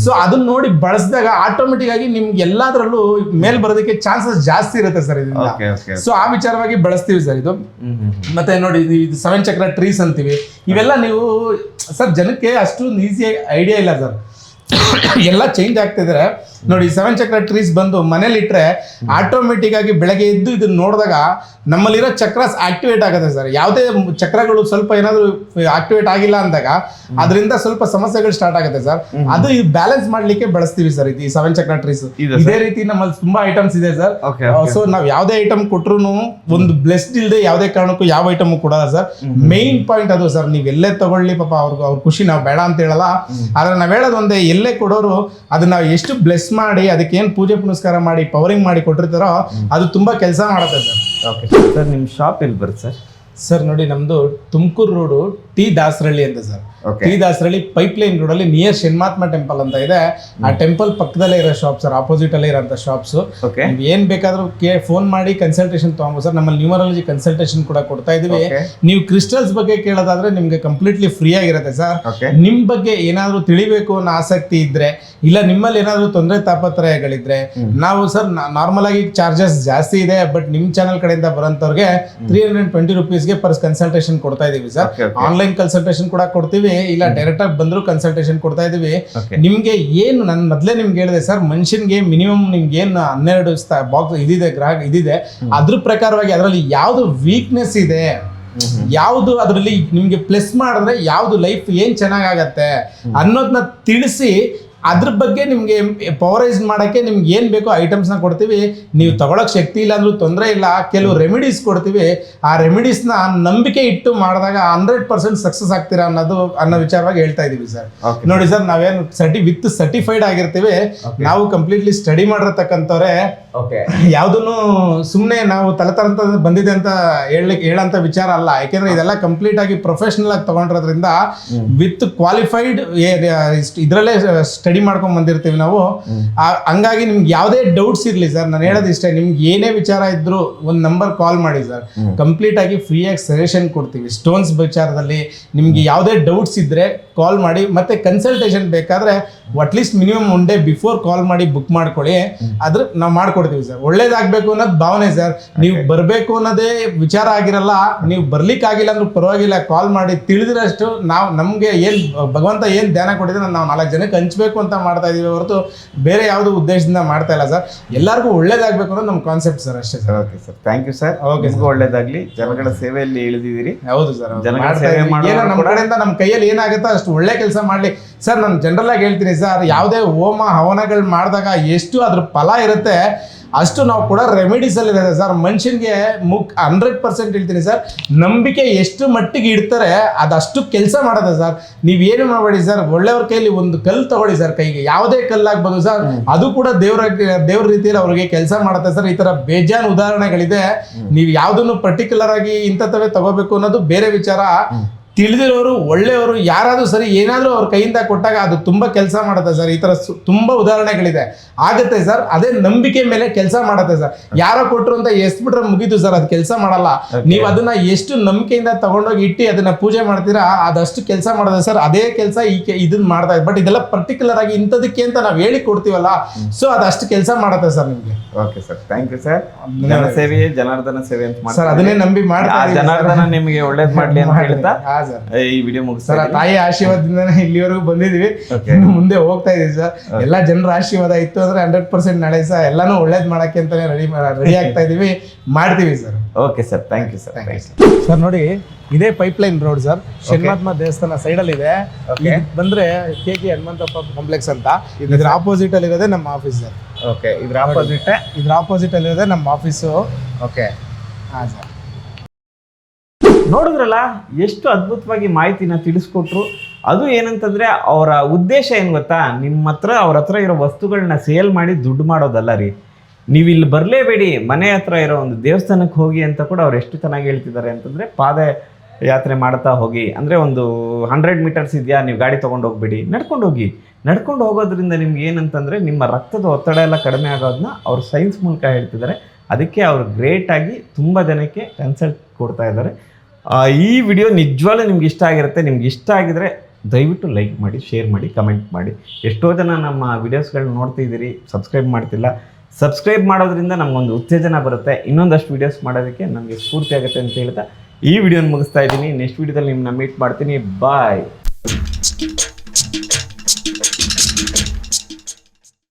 ಸೊ ಅದನ್ನ ನೋಡಿ ಬಳಸಿದಾಗ ಆಟೋಮೆಟಿಕ್ ಆಗಿ ನಿಮ್ಗೆ ಎಲ್ಲಾದ್ರಲ್ಲೂ ಮೇಲ್ ಬರೋದಕ್ಕೆ ಚಾನ್ಸಸ್ ಜಾಸ್ತಿ ಇರುತ್ತೆ ಸರ್ ಓಕೆ ಸೊ ಆ ವಿಚಾರವಾಗಿ ಬಳಸ್ತೀವಿ ಸರ್ ಇದು. ಮತ್ತೆ ನೋಡಿ ಇದು- ಇದು ಸೆವೆನ್ ಚಕ್ರ ಟ್ರೀಸ್ ಅಂತೀವಿ. ಇವೆಲ್ಲ ನೀವು ಸರ್ ಜನಕ್ಕೆ ಅಷ್ಟು ಈಸಿಯಾಗಿ ಐಡಿಯಾ ಇಲ್ಲ ಸರ್. ಎಲ್ಲ ಚೇಂಜ್ ಆಗ್ತಿದ್ರೆ ನೋಡಿ ಸೆವೆನ್ ಚಕ್ರ ಟ್ರೀಸ್ ಬಂದು ಮನೇಲಿ ಇಟ್ರೆ ಆಟೋಮೆಟಿಕ್ ಆಗಿ ಬೆಳಗ್ಗೆ ಎದ್ದು ಇದನ್ನ ನೋಡಿದಾಗ ನಮ್ಮಲ್ಲಿರೋ ಚಕ್ರಸ್ ಆಕ್ಟಿವೇಟ್ ಆಗುತ್ತೆ ಸರ್ ಯಾವುದೇ ಚಕ್ರಗಳು ಸ್ವಲ್ಪ ಏನಾದ್ರು ಆಕ್ಟಿವೇಟ್ ಆಗಿಲ್ಲ ಅಂದಾಗ ಅದರಿಂದ ಸ್ವಲ್ಪ ಸಮಸ್ಯೆಗಳು ಸ್ಟಾರ್ಟ್ ಆಗುತ್ತೆ ಸರ್ ಅದು ಬ್ಯಾಲೆನ್ಸ್ ಮಾಡ್ಲಿಕ್ಕೆ ಬಳಸ್ತೀವಿ ಸರ್ ಇದು ಸೆವೆನ್ ಚಕ್ರ ಟ್ರೀಸ್ ಇದೆ ರೀತಿ ನಮ್ಮಲ್ಲಿ ತುಂಬಾ ಐಟಮ್ಸ್ ಇದೆ ಸರ್ ಸೊ ನಾವು ಯಾವ್ದೇ ಐಟಮ್ ಕೊಟ್ಟರು ಒಂದು ಬ್ಲೆಸ್ಡ್ ಇಲ್ಲದೆ ಯಾವುದೇ ಕಾರಣಕ್ಕೂ ಯಾವ ಐಟಮ್ ಕೊಡಲ್ಲ ಸರ್ ಮೈನ್ ಪಾಯಿಂಟ್ ಅದು ಸರ್ ನೀವ್ ಎಲ್ಲೇ ತಗೊಳ್ಳಿ ಪಾಪ ಅವ್ರಿಗೆ ಅವ್ರ ಖುಷಿ ನಾವು ಬೇಡ ಅಂತ ಹೇಳಲ್ಲ. ಆದ್ರೆ ನಾವ್ ಹೇಳೋದು ಒಂದೇ ಎಲ್ಲೇ ಕೊಡೋರು ಅದನ್ನ ನಾವು ಎಷ್ಟು ಬ್ಲೆಸ್ ಮಾಡಿ, ಅದಕ್ಕೆ ಏನು ಪೂಜೆ ಪುನಸ್ಕಾರ ಮಾಡಿ ಪವರಿಂಗ್ ಮಾಡಿ ಕೊಟ್ಟಿರ್ತಾರೋ, ಅದು ತುಂಬಾ ಕೆಲಸ ಮಾಡುತ್ತೆ ಸರ್. ಓಕೆ ಸರ್ ನಿಮ್ಮ ಶಾಪ್ ಎಲ್ಲಿ ಬರುತ್ತೆ? ಸರ್ ಸರ್ ನೋಡಿ ನಮ್ದು ತುಮಕೂರು ರೋಡು ಟಿ ದಾಸರಳ್ಳಿ ಅಂತ sir T Dasarahalli pipe line road ಅಲ್ಲಿ ನಿಯರ್ ಶನ್ಮಾತ್ಮ ಟೆಂಪಲ್ ಅಂತ ಇದೆ. ಆ ಟೆಂಪಲ್ ಪಕ್ಕದಲ್ಲೇ ಇರೋ ಶಾಪ್ ಸರ್ ಆಪೋಸಿಟ್ ಅಲ್ಲೇ ಇರೋಂಥ ಶಾಪ್ಸ್ ಏನ್ ಬೇಕಾದ್ರೂ ಕೇ ಫೋನ್ ಮಾಡಿ ಕನ್ಸಲ್ಟೇಷನ್ ತಗೊಂಬೋದು ಸರ್ ನಮ್ಮಲ್ಲಿ ನ್ಯೂಮರಾಲಜಿ ಕನ್ಸಲ್ಟೇಷನ್ ಕೂಡ ಕೊಡ್ತಾ ಇದೀವಿ ನೀವು ಕ್ರಿಸ್ಟಲ್ಸ್ ಬಗ್ಗೆ ಕೇಳೋದಾದ್ರೆ ನಿಮ್ಗೆ ಕಂಪ್ಲೀಟ್ಲಿ ಫ್ರೀ ಆಗಿರುತ್ತೆ ಸರ್ ನಿಮ್ ಬಗ್ಗೆ ಏನಾದ್ರೂ ತಿಳಿಬೇಕು ಅನ್ನೋ ಆಸಕ್ತಿ ಇದ್ರೆ ಇಲ್ಲ ನಿಮ್ಮಲ್ಲಿ ಏನಾದ್ರೂ ತೊಂದರೆ ತಾಪತ್ರಯಗಳಿದ್ರೆ ನಾವು ಸರ್ ನಾರ್ಮಲ್ ಆಗಿ ಚಾರ್ಜಸ್ ಜಾಸ್ತಿ ಇದೆ ಬಟ್ ನಿಮ್ ಚಾನಲ್ ಕಡೆಯಿಂದ ಬರೋಂಥವ್ರಿಗೆ ತ್ರೀ ಹಂಡ್ರೆಡ್ ಟ್ವೆಂಟಿ ರುಪೀಸ್ಗೆ ಪರ್ ಕನ್ಸಲ್ಟೇಷನ್ ಕೊಡ್ತಾ ಇದೀವಿ ಸರ್. ಆನ್ಲೈನ್ ಕನ್ಸಲ್ಟೇಷನ್ ಕೂಡ ಕೊಡ್ತೀವಿ ಇಲ್ಲ ಡೈರೆಕ್ಟ್ ಆಗಿ ಬಂದ್ರು ಕನ್ಸಲ್ಟೇಷನ್ ಕೊಡ್ತಾ ಇದೀವಿ. ನಿಮ್ಗೆ ಏನು ನಾನು ಮೊದಲೇ ನಿಮ್ಗೆ ಹೇಳಿದೆ ಸರ್ ಮನುಷ್ಯನ್ಗೆ ಮಿನಿಮಮ್ ನಿಮ್ಗೆ ಏನು ಹನ್ನೆರಡು ಬಾಕ್ಸ್ ಇದಿದೆ ಗ್ರಾಹಕ ಇದಿದೆ ಅದ್ರ ಪ್ರಕಾರವಾಗಿ ಅದರಲ್ಲಿ ಯಾವ್ದು ವೀಕ್ನೆಸ್ ಇದೆ ಯಾವುದು ಅದರಲ್ಲಿ ನಿಮ್ಗೆ ಪ್ಲಸ್ ಮಾಡಿದ್ರೆ ಯಾವ್ದು ಲೈಫ್ ಏನ್ ಚೆನ್ನಾಗಾಗತ್ತೆ ಅನ್ನೋದನ್ನ ತಿಳಿಸಿ ಅದ್ರ ಬಗ್ಗೆ ನಿಮ್ಗೆ ಪವರೈಸ್ ಮಾಡೋಕ್ಕೆ ನಿಮ್ಗೆ ಏನು ಬೇಕೋ ಐಟಮ್ಸ್ನ ನ ಕೊಡ್ತೀವಿ. ನೀವು ತಗೊಳಕ್ ಶಕ್ತಿ ಇಲ್ಲ ಅಂದ್ರೂ ತೊಂದರೆ ಇಲ್ಲ. ಕೆಲವು ರೆಮಿಡೀಸ್ ಕೊಡ್ತೀವಿ. ಆ ರೆಮಿಡೀಸ್ನ ನಂಬಿಕೆ ಇಟ್ಟು ಮಾಡಿದಾಗ ಹಂಡ್ರೆಡ್ ಪರ್ಸೆಂಟ್ ಸಕ್ಸಸ್ ಆಗ್ತೀರಾ ಅನ್ನೋದು ಅನ್ನೋ ವಿಚಾರವಾಗಿ ಹೇಳ್ತಾ ಇದ್ದೀವಿ ಸರ್. ನೋಡಿ ಸರ್ ನಾವೇನು ಸರ್ಟಿ ವಿತ್ ಸರ್ಟಿಫೈಡ್ ಆಗಿರ್ತೀವಿ. ನಾವು ಕಂಪ್ಲೀಟ್ಲಿ ಸ್ಟಡಿ ಮಾಡಿರತಕ್ಕಂಥವ್ರೆ ಯಾವುದನ್ನು ಯಾವ್ದನ್ನು ಸುಮ್ಮನೆ ನಾವು ತಲೆತರಂತ ಬಂದಿದೆ ಅಂತ ಹೇಳಲಿಕ್ಕೆ ಹೇಳಂತ ವಿಚಾರ ಅಲ್ಲ. ಯಾಕೆಂದ್ರೆ ಇದೆಲ್ಲ ಕಂಪ್ಲೀಟ್ ಆಗಿ ಪ್ರೊಫೆಷನಲ್ ಆಗಿ ತಗೊಂಡಿರೋದ್ರಿಂದ ವಿತ್ ಕ್ವಾಲಿಫೈಡ್ ಇದರಲ್ಲೇ ಸ್ಟಡಿ ಮಾಡ್ಕೊಂಡ್ ಬಂದಿರ್ತೀವಿ ನಾವು. ಹಂಗಾಗಿ ನಿಮ್ಗೆ ಯಾವುದೇ ಡೌಟ್ಸ್ ಇರಲಿ ಸರ್ ನಾನು ಹೇಳೋದು ಇಷ್ಟೇ ನಿಮ್ಗೆ ಏನೇ ವಿಚಾರ ಇದ್ರು ಒಂದು ನಂಬರ್ ಕಾಲ್ ಮಾಡಿ ಸರ್ ಕಂಪ್ಲೀಟ್ ಆಗಿ ಫ್ರೀ ಆಗಿ ಸಜೆಷನ್ ಕೊಡ್ತೀವಿ. ಸ್ಟೋನ್ಸ್ ವಿಚಾರದಲ್ಲಿ ನಿಮ್ಗೆ ಯಾವುದೇ ಡೌಟ್ಸ್ ಇದ್ರೆ ಕಾಲ್ ಮಾಡಿ ಮತ್ತೆ ಕನ್ಸಲ್ಟೇಷನ್ ಬೇಕಾದ್ರೆ at least minimum one day before call ಮಾಡಿ ಬುಕ್ ಮಾಡ್ಕೊಳ್ಳಿ. ಅದ್ರ ನಾವು ಮಾಡ್ಕೊಡ್ತೀವಿ ಸರ್ ಒಳ್ಳೇದಾಗಬೇಕು ಅನ್ನೋದು ಭಾವನೆ ಸರ್ ನೀವು ಬರಬೇಕು ಅನ್ನೋದೇ ವಿಚಾರ ಆಗಿರಲ್ಲ ನೀವು ಬರ್ಲಿಕ್ಕೆ ಆಗಿಲ್ಲ ಅಂದ್ರೂ ಪರವಾಗಿಲ್ಲ ಕಾಲ್ ಮಾಡಿ ತಿಳಿದಿರಷ್ಟು ನಾವು ನಮಗೆ ಏನು ಭಗವಂತ ಏನು ಧ್ಯಾನ ಕೊಟ್ಟಿದ್ರೆ ನಾವು ನಾಲ್ಕು ಜನಕ್ಕೆ ಹಂಚಬೇಕು ಅಂತ ಮಾಡ್ತಾ ಇದೀವಿ ಹೊರತು ಬೇರೆ ಯಾವುದೋ ಉದ್ದೇಶದಿಂದ ಮಾಡ್ತಾ ಇಲ್ಲ ಸರ್ ಎಲ್ಲರಿಗೂ ಒಳ್ಳೇದಾಗಬೇಕು ಅನ್ನೋದು ನಮ್ಮ ಕಾನ್ಸೆಪ್ಟ್ ಸರ್ ಅಷ್ಟೇ sir okay sir thank you sir okay ಒಳ್ಳೇದಾಗಲಿ ಒಳ್ಳೇದಾಗ್ಲಿ. ಜನಗಳ ಸೇವೆಯಲ್ಲಿ ಇಳಿದಿದ್ದೀರಿ. ಹೌದು ಸರ್. ನಮ್ಮ ಕೂಡ- ಕಡೆಯಿಂದ ನಮ್ಮ ಕೈಯಲ್ಲಿ ಏನಾಗುತ್ತೋ ಅಷ್ಟು ಒಳ್ಳೆ ಕೆಲಸ ಮಾಡಲಿ. ಸರ್ ನಾನು ಜನರಲ್ ಆಗಿ ಹೇಳ್ತೀನಿ ಸರ್ ಯಾವುದೇ ಹೋಮ ಹವನಗಳು ಮಾಡಿದಾಗ ಎಷ್ಟು ಅದ್ರ ಫಲ ಇರುತ್ತೆ ಅಷ್ಟು ನಾವು ಕೂಡ ರೆಮಿಡೀಸ್ ಅಲ್ಲಿ ಇರುತ್ತೆ ಸರ್. ಮನುಷ್ಯನ್ಗೆ ಮುಕ್ ಹಂಡ್ರೆಡ್ ಪರ್ಸೆಂಟ್ ಹೇಳ್ತೀನಿ ಸರ್ ನಂಬಿಕೆ ಎಷ್ಟು ಮಟ್ಟಿಗೆ ಇಡ್ತಾರೆ ಅದಷ್ಟು ಕೆಲಸ ಮಾಡುತ್ತೆ ಸರ್. ನೀವೇನು ಮಾಡಬೇಡಿ ಸರ್ ಒಳ್ಳೆಯವ್ರ ಕೈಲಿ ಒಂದು ಕಲ್ಲು ತಗೊಳ್ಳಿ ಸರ್ ಕೈಗೆ. ಯಾವುದೇ ಕಲ್ಲಾಗ್ಬೋದು ಸರ್ ಅದು ಕೂಡ ದೇವ್ರ ದೇವ್ರ ರೀತಿಯಲ್ಲಿ ಅವ್ರಿಗೆ ಕೆಲಸ ಮಾಡುತ್ತೆ ಸರ್. ಈ ತರ ಬೇಜಾನ್ ಉದಾಹರಣೆಗಳಿದೆ. ನೀವು ಯಾವ್ದನ್ನು ಪರ್ಟಿಕ್ಯುಲರ್ ಆಗಿ ಇಂಥವೇ ತಗೋಬೇಕು ಅನ್ನೋದು ಬೇರೆ ವಿಚಾರ. ತಿಳಿದಿರೋರು ಒಳ್ಳೆಯವರು ಯಾರಾದರೂ ಸರಿ ಏನಾದರೂ ಅವ್ರ ಕೈಯಿಂದ ಕೊಟ್ಟಾಗ ಅದು ತುಂಬಾ ಕೆಲಸ ಮಾಡುತ್ತೆ ಸರ್. ಈ ಥರ ಸು- ತುಂಬಾ ಉದಾಹರಣೆಗಳಿದೆ. ಆಗುತ್ತೆ ಸರ್. ಅದೇ ನಂಬಿಕೆ ಮೇಲೆ ಕೆಲಸ ಮಾಡುತ್ತೆ ಸರ್. ಯಾರೋ ಕೊಟ್ಟರು ಅಂತ ಎಸ್ಬಿಟ್ರೆ ಮುಗೀತು ಸರ್. ಅದು ಕೆಲಸ ಮಾಡಲ್ಲ. ನೀವು ಅದನ್ನ ಎಷ್ಟು ನಂಬಿಕೆಯಿಂದ ತಗೊಂಡೋಗಿ ಇಟ್ಟು ಅದನ್ನ ಪೂಜೆ ಮಾಡ್ತೀರಾ ಅದಷ್ಟು ಕೆಲಸ ಮಾಡೋದ ಸರ್. ಅದೇ ಕೆಲಸ ಈ ಕೆ- ಇದನ್ನ ಮಾಡ್ತಾ ಬಟ್ ಇದೆಲ್ಲ ಪರ್ಟಿಕ್ಯುಲರ್ ಆಗಿ ಇಂಥದಕ್ಕೆ ಅಂತ ನಾವು ಹೇಳಿ ಕೊಡ್ತೀವಲ್ಲ ಸೊ ಅದಷ್ಟು ಕೆಲಸ ಮಾಡುತ್ತೆ ಸರ್ ನಿಮಗೆ. Okay sir thank you sir ಜನ ಸೇವೆಯೇ ಜನಾರ್ದನ ಸೇವೆ ಅಂತ ಸರ್ ಅದನ್ನೇ ನಂಬಿ ಮಾಡಿ ಜನಾರ್ದನ ನಿಮಗೆ ಒಳ್ಳೇದು ಮಾಡಲಿ ಅಂತ ಹೇಳ್ತಾ ಸರ್ ಈ ವಿಡಿಯೋ ಸರ್ ಮುಗಿಸ್ತಾರೆ ಆ ತಾಯಿ ಆಶೀರ್ವಾದದಿಂದನೇ ಇಲ್ಲಿವರೆಗೂ ಬಂದಿದೀವಿ ಇನ್ನು ಮುಂದೆ ಹೋಗ್ತಾ ಇದೀವಿ ಸರ್ ಎಲ್ಲಾ ಜನರ ಆಶೀರ್ವಾದ ಇತ್ತು ಅಂದ್ರೆ ಹಂಡ್ರೆಡ್ ಪರ್ಸೆಂಟ್ ನಾಳೆ ಸರ್ ಎಲ್ಲಾನು ಒಳ್ಳೇದ್ ಮಾಡಕ್ಕೆ ಅಂತಾನೆ ರೆಡಿ ರೆಡಿ ಆಗ್ತಾ ಇದೀವಿ. ಮಾಡ್ತೀವಿ sir okay sir thank you sir sir ನೋಡಿ ಇದೇ ಪೈಪ್ ಲೈನ್ ರೋಡ್ ಸರ್ ಶನ್ಮಾತ್ಮ ದೇವಸ್ಥಾನ ಸೈಡ್ ಅಲ್ಲಿ ಇದೆ. ಬಂದ್ರೆ ಕೆ ಕೆ ಹನುಮಂತಪ್ಪ ಕಾಂಪ್ಲೆಕ್ಸ್ ಅಂತ. ಇದ್ರ ಆಪೋಸಿಟ್ ಅಲ್ಲಿ ಇರೋದೇ ನಮ್ಮ ಆಫೀಸ್ ಸರ್ ಓಕೆ ಇದ್ರ ಆಪೋಸಿಟ್ ಇದ್ರ ಆಪೋಸಿಟ್ ಅಲ್ಲಿ ಇರೋದೇ ನಮ್ಮ ಆಫೀಸು ಓಕೆ ಹಾ ಸರ್ ನೋಡಿದ್ರಲ್ಲ, ಎಷ್ಟು ಅದ್ಭುತವಾಗಿ ಮಾಹಿತಿನ ತಿಳಿಸ್ಕೊಟ್ರು. ಅದು ಏನಂತಂದರೆ, ಅವರ ಉದ್ದೇಶ ಏನು ಗೊತ್ತಾ? ನಿಮ್ಮ ಹತ್ರ, ಅವ್ರ ಹತ್ರ ಇರೋ ವಸ್ತುಗಳನ್ನ ಸೇಲ್ ಮಾಡಿ ದುಡ್ಡು ಮಾಡೋದಲ್ಲ ರೀ. ನೀವು ಇಲ್ಲಿ ಬರಲೇಬೇಡಿ, ಮನೆ ಹತ್ರ ಇರೋ ಒಂದು ದೇವಸ್ಥಾನಕ್ಕೆ ಹೋಗಿ ಅಂತ ಕೂಡ ಅವ್ರು ಎಷ್ಟು ಚೆನ್ನಾಗಿ ಹೇಳ್ತಿದ್ದಾರೆ ಅಂತಂದರೆ ಪಾದ ಯಾತ್ರೆ ಮಾಡ್ತಾ ಹೋಗಿ. ಅಂದರೆ ಒಂದು ಹಂಡ್ರೆಡ್ ಮೀಟರ್ಸ್ ಇದೆಯಾ, ನೀವು ಗಾಡಿ ತೊಗೊಂಡು ಹೋಗ್ಬೇಡಿ. ನಡ್ಕೊಂಡು ಹೋಗಿ. ನಡ್ಕೊಂಡು ಹೋಗೋದ್ರಿಂದ ನಿಮ್ಗೆ ಏನಂತಂದರೆ, ನಿಮ್ಮ ರಕ್ತದ ಒತ್ತಡ ಎಲ್ಲ ಕಡಿಮೆ ಆಗೋದನ್ನ ಅವರು ಸೈನ್ಸ್ ಮೂಲಕ ಹೇಳ್ತಿದ್ದಾರೆ. ಅದಕ್ಕೆ ಅವರು ಗ್ರೇಟಾಗಿ ತುಂಬ ಜನಕ್ಕೆ ಕನ್ಸಲ್ಟ್ ಕೊಡ್ತಾ ಇದ್ದಾರೆ. ಈ ವಿಡಿಯೋ ನಿಜವಾಗ್ಲೂ ನಿಮ್ಗೆ ಇಷ್ಟ ಆಗಿರುತ್ತೆ. ನಿಮ್ಗೆ ಇಷ್ಟ ಆಗಿದ್ರೆ ದಯವಿಟ್ಟು ಲೈಕ್ ಮಾಡಿ ಶೇರ್ ಮಾಡಿ ಕಮೆಂಟ್ ಮಾಡಿ. ಎಷ್ಟೋ ಜನ ನಮ್ಮ ವಿಡಿಯೋಸ್ಗಳನ್ನ ನೋಡ್ತಿದ್ದೀರಿ ಸಬ್ಸ್ಕ್ರೈಬ್ ಮಾಡ್ತಿಲ್ಲ. ಸಬ್ಸ್ಕ್ರೈಬ್ ಮಾಡೋದ್ರಿಂದ ನಮಗೊಂದು ಉತ್ತೇಜನ ಬರುತ್ತೆ. ಇನ್ನೊಂದಷ್ಟು ವಿಡಿಯೋಸ್ ಮಾಡೋದಕ್ಕೆ ನಮಗೆ ಸ್ಫೂರ್ತಿ ಆಗುತ್ತೆ ಅಂತ ಹೇಳ್ತಾ ಈ ವಿಡಿಯೋನ ಮುಗಿಸ್ತಾ ಇದ್ದೀನಿ. ನೆಕ್ಸ್ಟ್ ವಿಡಿಯೋದಲ್ಲಿ ನಿಮ್ಮನ್ನ ಮೀಟ್ ಮಾಡ್ತೀನಿ. ಬಾಯ್